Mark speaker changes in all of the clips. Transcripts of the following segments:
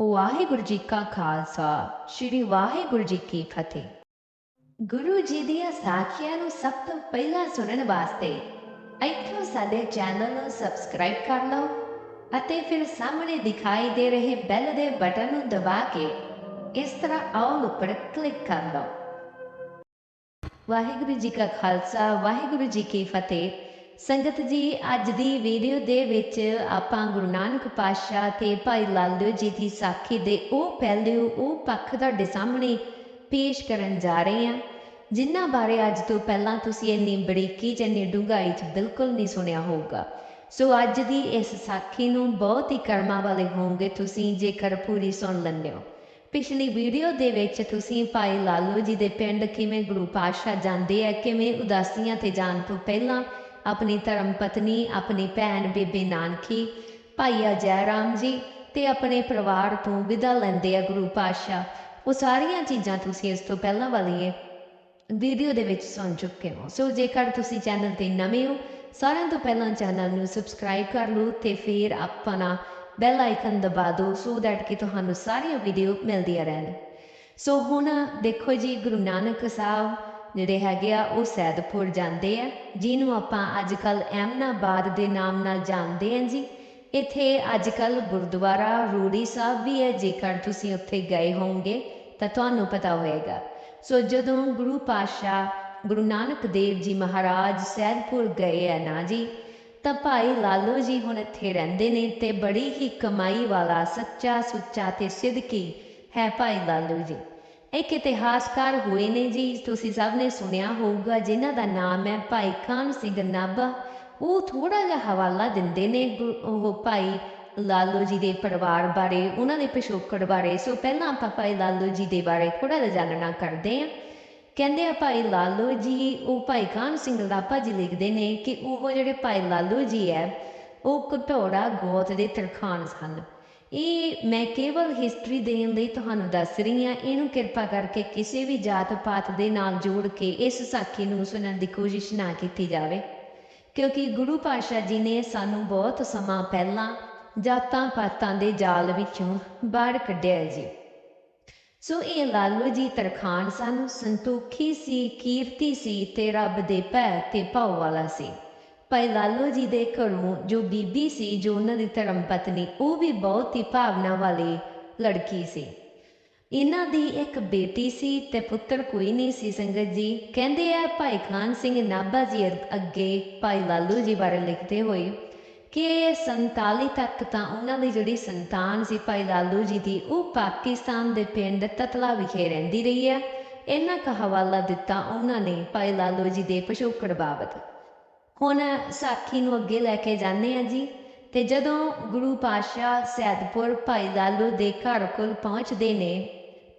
Speaker 1: ਵਾਹਿਗੁਰੂ ਜੀ ਕਾ ਖਾਲਸਾ, ਸ੍ਰੀ ਵਾਹਿਗੁਰੂ ਜੀ ਕੀ ਫਤਿਹ। ਗੁਰੂ ਜੀ ਦੀਆਂ ਸਾਖੀਆਂ ਨੂੰ ਸਭ ਤੋਂ ਪਹਿਲਾਂ ਸੁਣਨ ਵਾਸਤੇ ਇੱਥੋਂ ਸਾਡੇ ਚੈਨਲ ਨੂੰ ਸਬਸਕ੍ਰਾਈਬ ਕਰ ਲਓ ਅਤੇ ਫਿਰ ਸਾਹਮਣੇ ਦਿਖਾਈ ਦੇ ਰਹੇ ਬੈਲ ਦੇ ਬਟਨ ਨੂੰ ਦਬਾ ਕੇ ਇਸ ਤਰ੍ਹਾਂ ਆਲ ਉੱਪਰ ਕਲਿੱਕ ਕਰ ਲਓ। ਵਾਹਿਗੁਰੂ ਜੀ ਕਾ ਖਾਲਸਾ, ਵਾਹਿਗੁਰੂ ਜੀ ਕੀ ਫਤਿਹ। ਸੰਗਤ ਜੀ, ਅੱਜ ਦੀ ਵੀਡੀਓ ਦੇ ਵਿੱਚ ਆਪਾਂ ਗੁਰੂ ਨਾਨਕ ਪਾਤਸ਼ਾਹ ਤੇ ਭਾਈ ਲਾਲੋ ਜੀ ਦੀ ਸਾਖੀ ਦੇ ਉਹ ਪਹਿਲੂ, ਉਹ ਪੱਖ ਤੁਹਾਡੇ ਸਾਹਮਣੇ ਪੇਸ਼ ਕਰਨ ਜਾ ਰਹੇ ਹਾਂ। ਜਿਨ੍ਹਾਂ ਬਾਰੇ ਅੱਜ ਤੋਂ ਪਹਿਲਾਂ ਤੁਸੀਂ ਇੰਨੀ ਬਰੀਕੀ ਚ ਇੰਨੀ ਡੂੰਘਾਈ ਚ ਬਿਲਕੁਲ ਨਹੀਂ ਸੁਣਿਆ ਹੋਊਗਾ। ਸੋ ਅੱਜ ਦੀ ਇਸ ਸਾਖੀ ਨੂੰ ਬਹੁਤ ਹੀ ਕਰਮਾਂ ਵਾਲੇ ਹੋਵੋਗੇ ਤੁਸੀਂ, ਜੇਕਰ ਪੂਰੀ ਸੁਣ ਲੈਂਦੇ ਹੋ। ਪਿਛਲੀ ਵੀਡੀਓ ਦੇ ਵਿੱਚ ਤੁਸੀਂ ਭਾਈ ਲਾਲੋ ਜੀ ਦੇ ਪਿੰਡ ਕਿਵੇਂ ਗੁਰੂ ਪਾਤਸ਼ਾਹ ਜਾਂਦੇ ਆ, ਕਿਵੇਂ ਉਦਾਸੀਆਂ ਤੇ ਜਾਣ ਤੋਂ ਪਹਿਲਾਂ ਆਪਣੀ ਧਰਮ ਪਤਨੀ, ਆਪਣੀ ਭੈਣ ਬੇਬੇ ਨਾਨਕੀ ਭਾਈਆ ਜੈ ਰਾਮ ਜੀ ਤੇ ਆਪਣੇ ਪਰਿਵਾਰ ਤੋਂ ਵਿਦਾ ਲੈਂਦੇ ਆ ਗੁਰੂ ਪਾਤਸ਼ਾਹ। ਉਹ ਸਾਰੀਆਂ ਚੀਜ਼ਾਂ ਤੁਸੀਂ ਇਸ ਤੋਂ ਪਹਿਲਾਂ ਵਾਲੀਏ ਵੀਡੀਓ ਦੇ ਵਿੱਚ ਸੁਣ ਚੁੱਕੇ ਹੋ। ਸੋ ਜੇਕਰ ਤੁਸੀਂ ਚੈਨਲ ਤੇ ਨਵੇਂ ਹੋ, ਸਾਰਿਆਂ ਤੋਂ ਪਹਿਲਾਂ ਚੈਨਲ ਨੂੰ ਸਬਸਕ੍ਰਾਈਬ ਕਰ ਲਓ ਤੇ ਫਿਰ ਆਪਣਾ ਬੈਲ ਆਈਕਨ ਦਬਾ ਦਿਓ ਸੋ ਦੈਟ ਕਿ ਤੁਹਾਨੂੰ ਸਾਰੀਆਂ ਵੀਡੀਓ ਮਿਲਦੀਆਂ ਰਹਿਣ। ਸੋ ਹੁਣ ਦੇਖੋ ਜੀ, ਗੁਰੂ ਨਾਨਕ ਸਾਹਿਬ ਜਿਹੜੇ ਹੈਗੇ ਆ, ਉਹ ਸੈਦਪੁਰ ਜਾਂਦੇ ਆ, ਜਿਹਨੂੰ ਆਪਾਂ ਅੱਜ ਕੱਲ ਐਮਨਾਬਾਦ ਦੇ ਨਾਮ ਨਾਲ ਜਾਣਦੇ ਹਾਂ ਜੀ। ਇੱਥੇ ਅੱਜ ਕੱਲ ਗੁਰਦੁਆਰਾ ਰੂੜੀ ਸਾਹਿਬ ਵੀ ਹੈ, ਜੇਕਰ ਤੁਸੀਂ ਉੱਥੇ ਗਏ ਹੋਵੋਗੇ, ਤਾਂ ਤੁਹਾਨੂੰ ਪਤਾ ਹੋਏਗਾ। ਸੋ ਜਦੋਂ ਗੁਰੂ ਪਾਤਸ਼ਾਹ ਗੁਰੂ ਨਾਨਕ ਦੇਵ ਜੀ ਮਹਾਰਾਜ ਸੈਦਪੁਰ ਗਏ ਆ ਨਾ ਜੀ, ਤਾਂ ਭਾਈ ਲਾਲੋ ਜੀ ਹੁਣ ਇੱਥੇ ਰਹਿੰਦੇ ਨੇ ਤੇ ਬੜੀ ਹੀ ਕਮਾਈ ਵਾਲਾ ਸੱਚਾ ਸੁੱਚਾ ਤੇ ਸਿੱਧਕੀ ਹੈ ਭਾਈ ਲਾਲੋ ਜੀ। ਇੱਕ ਇਤਿਹਾਸਕਾਰ ਹੋਏ ਨੇ ਜੀ, ਤੁਸੀਂ ਸਭ ਨੇ ਸੁਣਿਆ ਹੋਊਗਾ, ਜਿਨ੍ਹਾਂ ਦਾ ਨਾਮ ਹੈ ਭਾਈ ਕਾਨ ਸਿੰਘ ਨਾਭਾ। ਉਹ ਥੋੜਾ ਜਿਹਾ ਹਵਾਲਾ ਦਿੰਦੇ ਨੇ ਉਹ ਭਾਈ ਲਾਲੋ ਜੀ ਦੇ ਪਰਿਵਾਰ ਬਾਰੇ, ਉਹਨਾਂ ਦੇ ਪਿਛੋਕੜ ਬਾਰੇ। ਸੋ ਪਹਿਲਾਂ ਆਪਾਂ ਭਾਈ ਲਾਲੋ ਜੀ ਦੇ ਬਾਰੇ ਥੋੜਾ ਜਿਹਾ ਜਾਣਨਾ ਕਰਦੇ ਹਾਂ। ਕਹਿੰਦੇ ਆ ਭਾਈ ਲਾਲੋ ਜੀ, ਉਹ ਭਾਈ ਕਾਨ ਸਿੰਘ ਲਾਪਾ ਜੀ ਲਿਖਦੇ ਨੇ ਕਿ ਉਹ ਜਿਹੜੇ ਭਾਈ ਲਾਲੋ ਜੀ ਹੈ, ਉਹ ਕਟੋੜਾ ਗੋਤ ਦੇ ਤਰਖਾਨ ਸਨ। ਇਹ ਮੈਂ ਕੇਵਲ ਹਿਸਟਰੀ ਦੇਣ ਲਈ ਤੁਹਾਨੂੰ ਦੱਸ ਰਹੀ ਹਾਂ। ਇਹਨੂੰ ਕਿਰਪਾ ਕਰਕੇ ਕਿਸੇ ਵੀ ਜਾਤ ਪਾਤ ਦੇ ਨਾਲ ਜੋੜ ਕੇ ਇਸ ਸਾਖੀ ਨੂੰ ਸੁਣਨ ਦੀ ਕੋਸ਼ਿਸ਼ ਨਾ ਕੀਤੀ ਜਾਵੇ। ਕਿਉਂਕਿ ਗੁਰੂ ਪਾਤਸ਼ਾਹ ਜੀ ਨੇ ਸਾਨੂੰ ਬਹੁਤ ਸਮਾਂ ਪਹਿਲਾਂ ਜਾਤਾਂ ਪਾਤਾਂ ਦੇ ਜਾਲ ਵਿੱਚੋਂ ਬਾਹਰ ਕੱਢਿਆ ਜੀ। ਸੋ ਇਹ ਲਾਲੋ ਜੀ ਤਰਖਾਨ ਸਾਨੂੰ ਸੰਤੋਖੀ ਸੀ, ਕੀਰਤੀ ਸੀ ਤੇ ਰੱਬ ਦੇ ਭੈ ਤੇ ਭਾਉ ਵਾਲਾ ਸੀ। ਭਾਈ ਲਾਲੋ ਜੀ ਦੇ ਘਰੋਂ ਜੋ ਬੀਬੀ ਸੀ, ਜੋ ਉਹਨਾਂ ਦੀ ਧਰਮ ਪਤਨੀ, ਉਹ ਵੀ ਬਹੁਤ ਹੀ ਭਾਵਨਾ ਵਾਲੀ ਲੜਕੀ ਸੀ। ਇਹਨਾਂ ਦੀ ਇੱਕ ਬੇਟੀ ਸੀ ਤੇ ਪੁੱਤਰ ਕੋਈ ਨਹੀਂ ਸੀ ਸੰਗਤ ਜੀ। ਕਹਿੰਦੇ ਆ, ਭਾਈ ਖਾਨ ਸਿੰਘ ਨਾਭਾ ਜੀ ਅੱਗੇ ਭਾਈ ਲਾਲੂ ਜੀ ਬਾਰੇ ਲਿਖਦੇ ਹੋਏ ਕਿ 47 ਤੱਕ ਤਾਂ ਉਹਨਾਂ ਦੀ ਜਿਹੜੀ ਸੰਤਾਨ ਸੀ ਭਾਈ ਲਾਲੂ ਜੀ ਦੀ, ਉਹ ਪਾਕਿਸਤਾਨ ਦੇ ਪਿੰਡ ਤਤਲਾ ਵਿਖੇ ਰਹਿੰਦੀ ਰਹੀ ਹੈ। ਇਹਨਾਂ ਕਾ ਹਵਾਲਾ ਦਿੱਤਾ ਉਹਨਾਂ ਨੇ ਭਾਈ ਲਾਲੂ ਜੀ ਦੇ ਪਿਛੋਕੜ ਬਾਬਤ। ਹੁਣ ਸਾਖੀ ਨੂੰ ਅੱਗੇ ਲੈ ਕੇ ਜਾਂਦੇ ਆ ਜੀ। ਤੇ ਜਦੋਂ ਗੁਰੂ ਪਾਤਸ਼ਾਹ ਸੈਦਪੁਰ ਭਾਈ ਲਾਲੋ ਦੇ ਘਰ ਕੋਲ ਪਹੁੰਚਦੇ ਨੇ,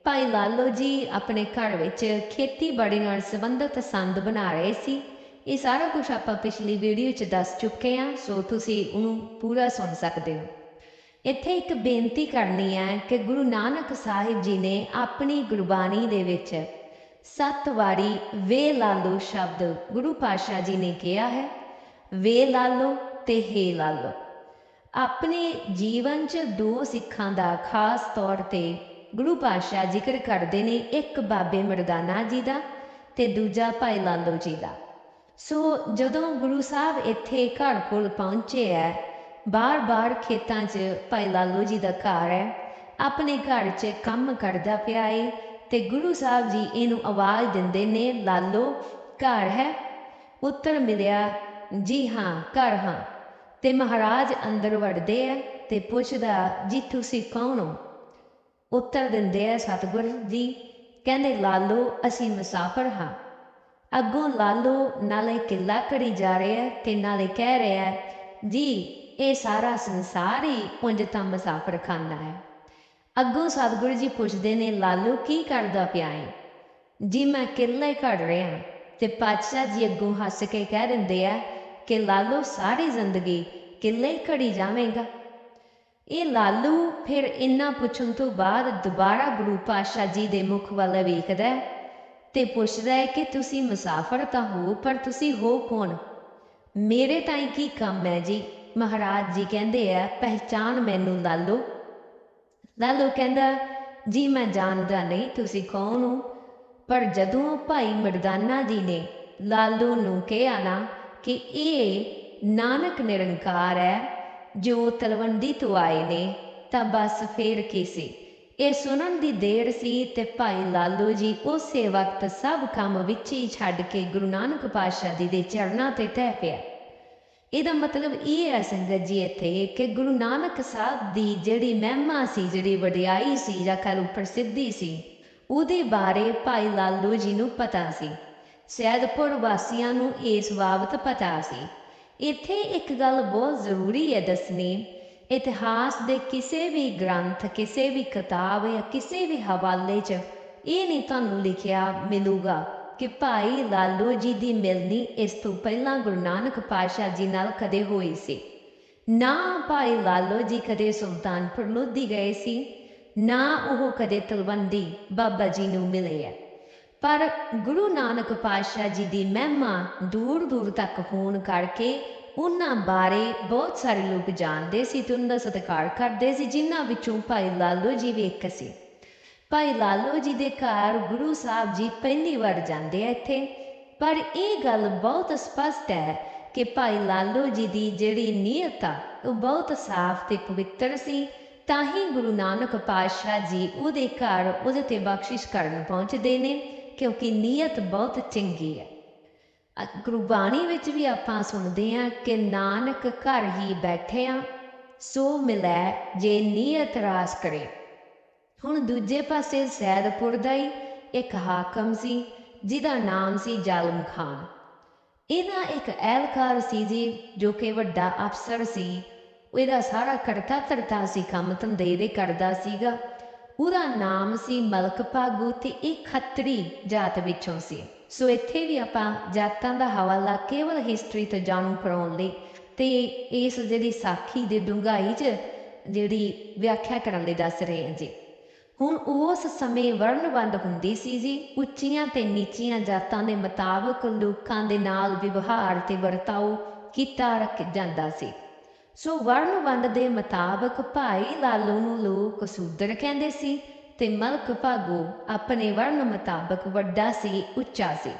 Speaker 1: ਭਾਈ ਲਾਲੋ ਜੀ ਆਪਣੇ ਘਰ ਵਿੱਚ ਖੇਤੀਬਾੜੀ ਨਾਲ ਸੰਬੰਧਿਤ ਸੰਦ ਬਣਾ ਰਹੇ ਸੀ। ਇਹ ਸਾਰਾ ਕੁਝ ਆਪਾਂ ਪਿਛਲੀ ਵੀਡੀਓ 'ਚ ਦੱਸ ਚੁੱਕੇ ਹਾਂ, ਸੋ ਤੁਸੀਂ ਉਹਨੂੰ ਪੂਰਾ ਸੁਣ ਸਕਦੇ ਹੋ। ਇੱਥੇ ਇੱਕ ਬੇਨਤੀ ਕਰਨੀ ਹੈ ਕਿ ਗੁਰੂ ਨਾਨਕ ਸਾਹਿਬ ਜੀ ਨੇ ਆਪਣੀ ਗੁਰਬਾਣੀ ਦੇ ਵਿੱਚ ਸੱਤ ਵਾਰੀ ਵੇ ਲਾਲੋ ਸ਼ਬਦ ਗੁਰੂ ਪਾਤਸ਼ਾਹ ਜੀ ਨੇ ਕਿਹਾ ਹੈ। ਵੇ ਲਾਲੋ ਤੇ ਹੇ ਲਾਲੋ ਆਪਣੇ ਜੀਵਨ 'ਚ ਦੋ ਸਿੱਖਾਂ ਦਾ ਖਾਸ ਤੌਰ ਤੇ ਗੁਰੂ ਪਾਤਸ਼ਾਹ ਜ਼ਿਕਰ ਕਰਦੇ ਨੇ, ਇੱਕ ਬਾਬੇ ਮਰਦਾਨਾ ਜੀ ਦਾ ਤੇ ਦੂਜਾ ਭਾਈ ਲਾਲੋ ਜੀ ਦਾ। ਸੋ ਜਦੋਂ ਗੁਰੂ ਸਾਹਿਬ ਇੱਥੇ ਘਰ ਕੋਲ ਪਹੁੰਚੇ ਐ, ਬਾਰ-ਬਾਰ ਖੇਤਾਂ 'ਚ ਭਾਈ ਲਾਲੋ ਜੀ ਦਾ ਘਰ ਹੈ ਆਪਣੇ ਘਰ 'ਚ ਕੰਮ ਕਰਦਾ ਪਿਆ ਏ ਤੇ ਗੁਰੂ ਸਾਹਿਬ ਜੀ ਇਹਨੂੰ ਆਵਾਜ਼ ਦਿੰਦੇ ਨੇ, ਲਾਲੋ, ਘਰ ਹੈ? ਉੱਤਰ ਮਿਲਿਆ, ਜੀ ਹਾਂ, ਘਰ ਹਾਂ। ਤੇ ਮਹਾਰਾਜ ਅੰਦਰ ਵੜਦੇ ਆ ਤੇ ਪੁੱਛਦਾ, ਜੀ ਤੁਸੀਂ ਕੌਣ ਹੋ? ਉੱਤਰ ਦਿੰਦੇ ਆ ਸਤਿਗੁਰ ਜੀ, ਕਹਿੰਦੇ, ਲਾਲੋ, ਅਸੀਂ ਮੁਸਾਫਰ ਹਾਂ। ਅੱਗੋਂ ਲਾਲੋ ਨਾਲੇ ਕਿੱਲਾ ਕਰੀ ਜਾ ਰਿਹਾ ਤੇ ਨਾਲੇ ਕਹਿ ਰਿਹਾ, ਜੀ, ਇਹ ਸਾਰਾ ਸੰਸਾਰ ਹੀ ਉਂਝ ਤਾਂ ਮੁਸਾਫਰ ਖਾਨਾ ਹੈ। ਅੱਗੋਂ ਸਤਿਗੁਰੂ ਜੀ ਪੁੱਛਦੇ ਨੇ, ਲਾਲੂ, ਕੀ ਕਰਦਾ ਪਿਆ ਹੈ ਜੀ ਮੈਂ ਕਿੱਲਾ ਹੀ ਕੱਢ ਰਿਹਾ ਤੇ ਪਾਤਸ਼ਾਹ ਜੀ ਅੱਗੋਂ ਹੱਸ ਕੇ ਕਹਿ ਦਿੰਦੇ ਆ ਕਿ ਲਾਲੂ, ਸਾਰੀ ਜ਼ਿੰਦਗੀ ਕਿੱਲੇ ਹੀ ਘੜੀ ਜਾਵੇਂਗਾ। ਇਹ ਲਾਲੂ ਫਿਰ ਇੰਨਾ ਪੁੱਛਣ ਤੋਂ ਬਾਅਦ ਦੁਬਾਰਾ ਗੁਰੂ ਪਾਤਸ਼ਾਹ ਜੀ ਦੇ ਮੁਖ ਵੱਲ ਵੇਖਦਾ ਤੇ ਪੁੱਛਦਾ ਹੈ ਕਿ ਤੁਸੀਂ ਮੁਸਾਫਰ ਤਾਂ ਹੋ, ਪਰ ਤੁਸੀਂ ਹੋ ਕੌਣ? ਮੇਰੇ ਤਾਂ ਕੀ ਕੰਮ ਹੈ ਜੀ। ਮਹਾਰਾਜ ਜੀ ਕਹਿੰਦੇ ਆ ਪਹਿਚਾਨ ਮੈਨੂੰ ਲਾਲੋ। ਲਾਲੂ ਕਹਿੰਦਾ, ਜੀ, ਮੈਂ ਜਾਣਦਾ ਨਹੀਂ ਤੁਸੀਂ ਕੌਣ ਹੋ? ਪਰ ਜਦੋਂ ਭਾਈ ਮਰਦਾਨਾ ਜੀ ਨੇ ਲਾਲੂ ਨੂੰ ਕਿਹਾ ਨਾ ਕਿ ਇਹ ਨਾਨਕ ਨਿਰੰਕਾਰ ਹੈ, ਜੋ ਤਲਵੰਡੀ ਤੋਂ ਆਏ ਨੇ, ਤਾਂ ਬਸ ਫੇਰ ਕੀ ਸੀ? ਇਹ ਸੁਣਨ ਦੀ ਦੇਰ ਸੀ ਤੇ ਭਾਈ ਲਾਲੂ ਜੀ ਉਸੇ ਵਕਤ ਸਭ ਕੰਮ ਵਿੱਚ ਹੀ ਛੱਡ ਕੇ ਗੁਰੂ ਨਾਨਕ ਪਾਤਸ਼ਾਹ ਜੀ ਦੇ ਚਰਨਾਂ ਤੇ ਟਹਿ ਪਿਆ। ਇਹਦਾ ਮਤਲਬ ਇਹ ਹੈ ਸੰਗਤ ਜੀ ਇੱਥੇ ਕਿ ਗੁਰੂ ਨਾਨਕ ਸਾਹਿਬ ਦੀ ਜਿਹੜੀ ਮਹਿਮਾ ਸੀ, ਜਿਹੜੀ ਵਡਿਆਈ ਸੀ ਜਾਂ ਕਹ ਲਓ ਪ੍ਰਸਿੱਧੀ ਸੀ, ਉਹਦੇ ਬਾਰੇ ਭਾਈ ਲਾਲੂ ਜੀ ਨੂੰ ਪਤਾ ਸੀ। ਸੈਦਪੁਰ ਵਾਸੀਆਂ ਨੂੰ ਇਸ ਬਾਬਤ ਪਤਾ ਸੀ। ਇੱਥੇ ਇੱਕ ਗੱਲ ਬਹੁਤ ਜ਼ਰੂਰੀ ਹੈ ਦੱਸਣੀ। ਇਤਿਹਾਸ ਦੇ ਕਿਸੇ ਵੀ ਗ੍ਰੰਥ, ਕਿਸੇ ਵੀ ਕਿਤਾਬ ਜਾਂ ਕਿਸੇ ਵੀ ਹਵਾਲੇ 'ਚ ਇਹ ਨਹੀਂ ਤੁਹਾਨੂੰ ਲਿਖਿਆ ਮਿਲੂਗਾ। ਕਿ ਭਾਈ ਲਾਲੋ ਜੀ ਦੀ ਮਿਲਣੀ ਇਸ ਤੋਂ ਪਹਿਲਾਂ ਗੁਰੂ ਨਾਨਕ ਪਾਤਸ਼ਾਹ ਜੀ ਨਾਲ ਕਦੇ ਹੋਈ ਸੀ। ਨਾ ਭਾਈ ਲਾਲੋ ਜੀ ਕਦੇ ਸੁਲਤਾਨਪੁਰ ਲੋਧੀ ਗਏ ਸੀ, ਨਾ ਉਹ ਕਦੇ ਤਲਵੰਡੀ ਬਾਬਾ ਜੀ ਨੂੰ ਮਿਲੇ ਹੈ। ਪਰ ਗੁਰੂ ਨਾਨਕ ਪਾਤਸ਼ਾਹ ਜੀ ਦੀ ਮਹਿਮਾ ਦੂਰ ਦੂਰ ਤੱਕ ਹੋਣ ਕਰਕੇ ਉਹਨਾਂ ਬਾਰੇ ਬਹੁਤ ਸਾਰੇ ਲੋਕ ਜਾਣਦੇ ਸੀ ਤੇ ਉਹਨਾਂ ਦਾ ਸਤਿਕਾਰ ਕਰਦੇ ਸੀ, ਜਿਨ੍ਹਾਂ ਵਿੱਚੋਂ ਭਾਈ ਲਾਲੋ ਜੀ ਵੀ ਇੱਕ ਸੀ। ਭਾਈ ਲਾਲੋ ਜੀ ਦੇ ਘਰ ਗੁਰੂ ਸਾਹਿਬ ਜੀ ਪਹਿਲੀ ਵਾਰ ਜਾਂਦੇ ਆ ਇੱਥੇ। ਪਰ ਇਹ ਗੱਲ ਬਹੁਤ ਸਪਸ਼ਟ ਹੈ ਕਿ ਭਾਈ ਲਾਲੋ ਜੀ ਦੀ ਜਿਹੜੀ ਨੀਅਤ ਆ, ਉਹ ਬਹੁਤ ਸਾਫ਼ ਤੇ ਪਵਿੱਤਰ ਸੀ। ਤਾਂ ਹੀ ਗੁਰੂ ਨਾਨਕ ਪਾਤਸ਼ਾਹ ਜੀ ਉਹਦੇ ਘਰ ਉਹਦੇ ਤੇ ਬਖਸ਼ਿਸ਼ ਕਰਨ ਪਹੁੰਚਦੇ ਨੇ, ਕਿਉਂਕਿ ਨੀਅਤ ਬਹੁਤ ਚੰਗੀ ਹੈ। ਗੁਰਬਾਣੀ ਵਿੱਚ ਵੀ ਆਪਾਂ ਸੁਣਦੇ ਹਾਂ ਕਿ ਨਾਨਕ ਘਰ ਹੀ ਬੈਠੇ ਆ, ਸੋ ਮਿਲੈ ਜੇ ਨੀਅਤ ਰਾਸ ਕਰੇ। ਹੁਣ ਦੂਜੇ ਪਾਸੇ ਸੈਦਪੁਰ ਦਾ ਹੀ ਇੱਕ ਹਾਕਮ ਸੀ, ਜਿਹਦਾ ਨਾਮ ਸੀ ਜ਼ਾਲਮ ਖਾਨ। ਇਹਦਾ ਇੱਕ ਐਲਕਾਰ ਸੀ ਜੀ, ਜੋ ਕਿ ਵੱਡਾ ਅਫਸਰ ਸੀ। ਉਹਦਾ ਸਾਰਾ ਕਰਤਾ ਧਰਤਾ ਸੀ, ਕੰਮ ਧੰਦੇ ਦੇ ਕਰਦਾ ਸੀਗਾ। ਉਹਦਾ ਨਾਮ ਸੀ ਮਲਕ ਭਾਗੂ ਤੇ ਇਹ ਖੱਤਰੀ ਜਾਤ ਵਿੱਚੋਂ ਸੀ। ਸੋ ਇੱਥੇ ਵੀ ਆਪਾਂ ਜਾਤਾਂ ਦਾ ਹਵਾਲਾ ਕੇਵਲ ਹਿਸਟਰੀ ਤੋਂ ਜਾਣੂ ਕਰਾਉਣ ਲਈ ਤੇ ਇਸ ਜਿਹੜੀ ਸਾਖੀ ਦੇ ਡੂੰਘਾਈ 'ਚ ਜਿਹੜੀ ਵਿਆਖਿਆ ਕਰਨ ਲਈ ਦੱਸ ਰਹੇ ਹਾਂ ਜੀ। ਹੁਣ ਉਸ ਸਮੇਂ ਵਰਣਵੰਦ ਹੁੰਦੀ ਸੀ ਜੀ, ਉੱਚੀਆਂ ਤੇ ਨੀਚੀਆਂ ਜਾਤਾਂ ਦੇ ਮੁਤਾਬਕ ਲੋਕਾਂ ਦੇ ਨਾਲ ਵਿਵਹਾਰ ਤੇ ਵਰਤਾਓ ਕੀਤਾ ਰੱਖ ਜਾਂਦਾ ਸੀ। ਸੋ ਵਰਣਵੰਦ ਦੇ ਮੁਤਾਬਕ ਭਾਈ ਲਾਲੂ ਨੂੰ ਲੋਕ ਸੂਦਰ ਕਹਿੰਦੇ ਸੀ ਤੇ ਮਲਕ ਭਾਗੋ ਆਪਣੇ ਵਰਣ ਮੁਤਾਬਕ ਵੱਡਾ ਸੀ, ਉੱਚਾ ਸੀ।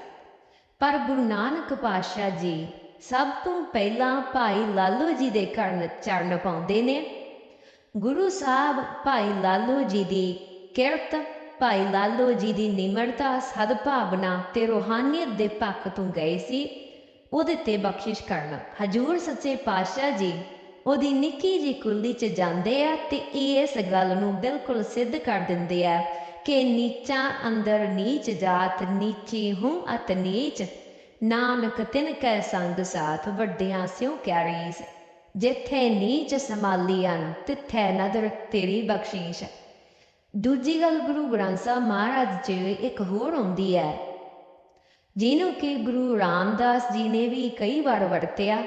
Speaker 1: ਪਰ ਗੁਰੂ ਨਾਨਕ ਪਾਤਸ਼ਾਹ ਜੀ ਸਭ ਤੋਂ ਪਹਿਲਾਂ ਭਾਈ ਲਾਲੂ ਜੀ ਦੇ ਕਰਨ ਚਰਨ ਪਾਉਂਦੇ ਨੇ। ਗੁਰੂ ਸਾਹਿਬ ਭਾਈ ਲਾਲੂ ਜੀ ਦੀ ਕਿਰਤ, ਭਾਈ ਲਾਲੋ ਜੀ ਦੀ ਨਿਮਰਤਾ ਸਦਭਾਵਨਾ ਤੇ ਰੋਹਾਨੀਅਤ ਦੇ ਪੱਖ ਤੋਂ ਗਏ ਸੀ, ਉਹਦੇ ਤੇ ਬਖਸ਼ਿਸ਼ ਕਰਨਾ। ਹਜੂਰ ਸੱਚੇ ਪਾਤਸ਼ਾਹ ਜੀ, ਉਹਦੀ ਨਿੱਕੀ ਜੀ ਕੁੱਲੀ ਚ ਜਾਂਦੇ ਆ ਤੇ ਇਸ ਗੱਲ ਨੂੰ ਬਿਲਕੁਲ ਸਿੱਧ ਕਰ ਦਿੰਦੇ ਆ ਕਿ ਨੀਚਾ ਅੰਦਰ ਨੀਚ ਜਾਤ, ਨੀਚੀ ਹੂੰ ਅਤ ਨੀਚ, ਨਾਨਕ ਤਿਨ ਕੈ ਸੰਗ ਸਾਥ, ਵੱਡਿਆਂ ਸਿਉ ਕਿਆ ਰੀਸ। ਜਿੱਥੇ ਨੀਚ ਸਮਾਲੀਆਂ ਤਿੱਥੇ ਨਦਰ ਤੇਰੀ ਬਖਸ਼ੀਸ਼। ਦੂਜੀ ਗੱਲ ਗੁਰੂ ਗ੍ਰੰਥ ਸਾਹਿਬ ਮਹਾਰਾਜ ਚ ਇੱਕ ਹੋਰ ਆਉਂਦੀ ਹੈ, ਜਿਹਨੂੰ ਕਿ ਗੁਰੂ ਰਾਮਦਾਸ ਜੀ ਨੇ ਵੀ ਕਈ ਵਾਰ ਵਰਤਿਆ।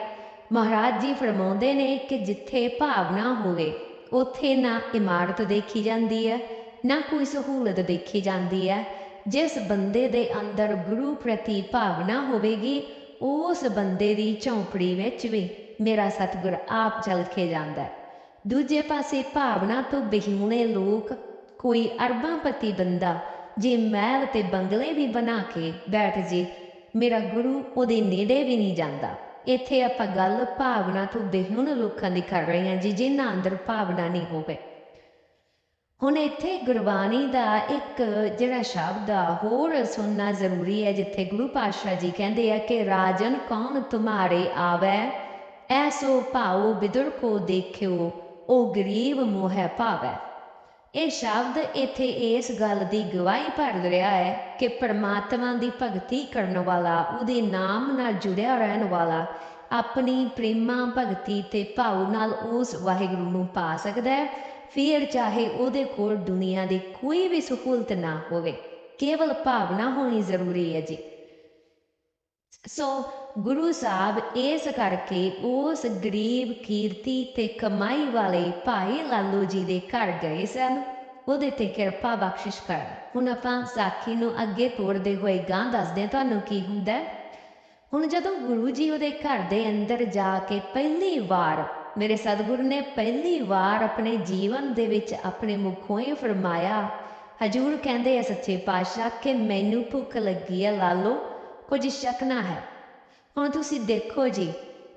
Speaker 1: ਮਹਾਰਾਜ ਜੀ ਫਰਮਾਉਂਦੇ ਨੇ ਕਿ ਜਿੱਥੇ ਭਾਵਨਾ ਹੋਵੇ, ਉੱਥੇ ਨਾ ਇਮਾਰਤ ਦੇਖੀ ਜਾਂਦੀ ਹੈ, ਨਾ ਕੋਈ ਸਹੂਲਤ ਦੇਖੀ ਜਾਂਦੀ ਹੈ। ਜਿਸ ਬੰਦੇ ਦੇ ਅੰਦਰ ਗੁਰੂ ਪ੍ਰਤੀ ਭਾਵਨਾ ਹੋਵੇਗੀ, ਉਸ ਬੰਦੇ ਦੀ ਝੌਂਪੜੀ ਵਿੱਚ ਵੀ ਮੇਰਾ ਸਤਿਗੁਰ ਆਪ ਚਲ ਕੇ ਜਾਂਦਾ ਹੈ। ਦੂਜੇ ਪਾਸੇ ਭਾਵਨਾ ਤੋਂ ਬਿਹੂਣੇ ਲੋਕ ਕੋਈ ਅਰਬਾਂਪਤੀ ਬੰਦਾ ਜੇ ਮਹਿਲ ਤੇ ਬੰਗਲੇ ਵੀ ਬਣਾ ਕੇ ਬੈਠ ਜੇ, ਮੇਰਾ ਗੁਰੂ ਉਹਦੇ ਨੇੜੇ ਵੀ ਨਹੀਂ ਜਾਂਦਾ। ਇੱਥੇ ਆਪਾਂ ਗੱਲ ਭਾਵਨਾ ਤੋਂ ਬਿਹੂਣ ਲੋਕਾਂ ਦੀ ਕਰ ਰਹੇ ਹਾਂ ਜੀ, ਜਿਨ੍ਹਾਂ ਅੰਦਰ ਭਾਵਨਾ ਨਹੀਂ ਹੋਵੇ। ਹੁਣ ਇੱਥੇ ਗੁਰਬਾਣੀ ਦਾ ਇੱਕ ਜਿਹੜਾ ਸ਼ਬਦ ਆ, ਹੋਰ ਸੁਣਨਾ ਜ਼ਰੂਰੀ ਹੈ, ਜਿੱਥੇ ਗੁਰੂ ਪਾਤਸ਼ਾਹ ਜੀ ਕਹਿੰਦੇ ਆ ਕਿ ਰਾਜਨ ਕੌਣ ਤੁਮਾਰੇ ਆਵੇ? ਐਸੋ ਭਾਉ ਬਿਦਰ ਕੋ ਦੇਖਿਓ, ਉਹ ਗਰੀਬ ਮੋਹਿ ਭਾਵੈ। ਇਹ ਸ਼ਬਦ ਇੱਥੇ ਇਸ ਗੱਲ ਦੀ ਗਵਾਹੀ ਭਰ ਰਿਹਾ ਹੈ ਕਿ ਪਰਮਾਤਮਾ ਦੀ ਭਗਤੀ ਕਰਨ ਵਾਲਾ, ਉਹਦੇ ਨਾਮ ਨਾਲ ਜੁੜਿਆ ਰਹਿਣ ਵਾਲਾ, ਆਪਣੀ ਪ੍ਰੇਮਾ ਭਗਤੀ ਤੇ ਭਾਵ ਨਾਲ ਉਸ ਵਾਹਿਗੁਰੂ ਨੂੰ ਪਾ ਸਕਦਾ ਹੈ। ਫਿਰ ਚਾਹੇ ਉਹਦੇ ਕੋਲ ਦੁਨੀਆ ਦੀ ਕੋਈ ਵੀ ਸਹੂਲਤ ਨਾ ਹੋਵੇ, ਕੇਵਲ ਭਾਵਨਾ ਹੋਣੀ ਜ਼ਰੂਰੀ ਹੈ ਜੀ। ਸੋ ਗੁਰੂ ਸਾਹਿਬ ਇਸ ਕਰਕੇ ਉਸ ਗਰੀਬ ਕੀਰਤੀ ਤੇ ਕਮਾਈ ਵਾਲੇ ਭਾਈ ਲਾਲੂ ਜੀ ਦੇ ਘਰ ਗਏ ਸਨ। ਉਹਦੇ ਤੇ ਕਿਰਪਾ ਬਖਸ਼ਿਸ਼ ਕਰ। ਹੁਣ ਆਪਾਂ ਸਾਖੀ ਨੂੰ ਅੱਗੇ ਤੋਰਦੇ ਹੋਏ ਗਾਂ ਦੱਸਦੇ ਹਾਂ ਤੁਹਾਨੂੰ ਕੀ ਹੁੰਦਾ ਹੁਣ ਜਦੋਂ ਗੁਰੂ ਜੀ ਉਹਦੇ ਘਰ ਦੇ ਅੰਦਰ ਜਾ ਕੇ ਪਹਿਲੀ ਵਾਰ, ਮੇਰੇ ਸਤਿਗੁਰੂ ਨੇ ਪਹਿਲੀ ਵਾਰ ਆਪਣੇ ਜੀਵਨ ਦੇ ਵਿੱਚ ਆਪਣੇ ਮੁਖੋਂ ਹੀ ਫਰਮਾਇਆ, ਹਜੂਰ ਕਹਿੰਦੇ ਆ ਸੱਚੇ ਪਾਤਸ਼ਾਹ ਕਿ ਮੈਨੂੰ ਭੁੱਖ ਲੱਗੀ ਹੈ ਲਾਲੋ, ਕੁਝ ਸ਼ੱਕ ਨਾ ਹੈ। ਹੁਣ ਤੁਸੀਂ ਦੇਖੋ ਜੀ,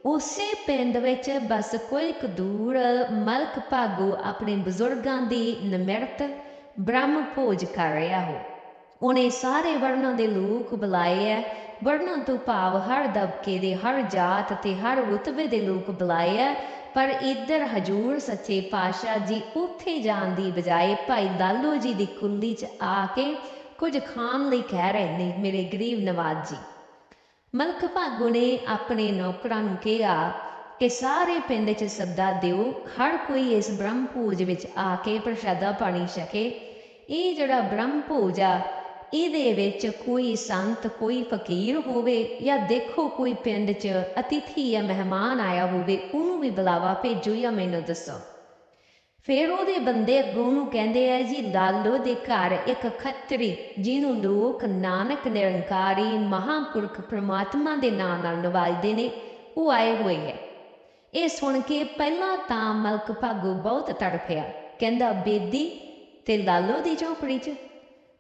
Speaker 1: ਉਸੇ ਪਿੰਡ ਵਿੱਚ ਬਸ ਕੋਈ ਕੁ ਦੂਰ ਮਲਕ ਭਾਗੂ ਆਪਣੇ ਬਜ਼ੁਰਗਾਂ ਦੀ ਨਮਿਰਤ, ਬ੍ਰਹਮ ਭੋਜ ਕਰ ਰਿਹਾ ਹੋ। ਉਹਨੇ ਸਾਰੇ ਵਰਨਾਂ ਦੇ ਲੋਕ ਬੁਲਾਏ ਐ। ਵਰਨਾਂ ਤੋਂ ਭਾਵ ਹਰ ਦਬਕੇ ਦੇ, ਹਰ ਜਾਤ ਤੇ ਹਰ ਰੁਤਬੇ ਦੇ ਲੋਕ ਬੁਲਾਏ ਐ। ਪਰ ਇੱਧਰ ਹਜੂਰ ਸੱਚੇ ਪਾਤਸ਼ਾਹ ਜੀ ਉੱਥੇ ਜਾਣ ਦੀ ਬਜਾਏ ਭਾਈ ਦਾਲੋ ਜੀ ਦੀ ਕੁੱਲੀ 'ਚ ਆ ਕੇ ਕੁਝ ਖਾਣ ਲਈ ਕਹਿ ਰਹੇ ਨੇ, ਮੇਰੇ ਗਰੀਬ ਨਵਾਜ਼ ਜੀ। ਮਲਕ ਭਾਗੂ ਨੇ ਆਪਣੇ ਨੌਕਰਾਂ ਨੂੰ ਕਿਹਾ ਕਿ ਸਾਰੇ ਪਿੰਡ 'ਚ ਸੱਦਾ ਦਿਓ, ਹਰ ਕੋਈ ਇਸ ਬ੍ਰਹਮ ਭੋਜ ਵਿੱਚ ਆ ਕੇ ਪ੍ਰਸ਼ਾਦਾ ਪਾਣੀ ਛਕੇ। ਇਹ ਜਿਹੜਾ ਬ੍ਰਹਮ ਭੋਜ ਆ, ਇਹਦੇ ਵਿੱਚ ਕੋਈ ਸੰਤ, ਕੋਈ ਫਕੀਰ ਹੋਵੇ ਜਾਂ ਦੇਖੋ ਕੋਈ ਪਿੰਡ 'ਚ ਅਤਿਥੀ ਜਾਂ ਮਹਿਮਾਨ ਆਇਆ ਹੋਵੇ, ਉਹਨੂੰ ਵੀ ਬੁਲਾਵਾ ਭੇਜੋ ਜਾਂ ਮੈਨੂੰ ਦੱਸੋ। ਫਿਰ ਉਹਦੇ ਬੰਦੇ ਅੱਗੋਂ ਨੂੰ ਕਹਿੰਦੇ ਆ ਜੀ, ਲਾਲੋ ਦੇ ਘਰ ਇੱਕ ਖੱਤਰੀ, ਜਿਹਨੂੰ ਲੋਕ ਨਾਨਕ ਨਿਰੰਕਾਰੀ ਮਹਾਪੁਰਖ ਪ੍ਰਮਾਤਮਾ ਦੇ ਨਾਮ ਨਾਲ ਨਵਾਜਦੇ ਨੇ, ਉਹ ਆਏ ਹੋਏ ਹੈ। ਇਹ ਸੁਣ ਕੇ ਪਹਿਲਾਂ ਤਾਂ ਮਲਕ ਭਾਗੋ ਬਹੁਤ ਤੜਫਿਆ ਕਹਿੰਦਾ, ਬੇਦੀ, ਤੇ ਲਾਲੋ ਦੀ ਝੋਪੜੀ 'ਚ?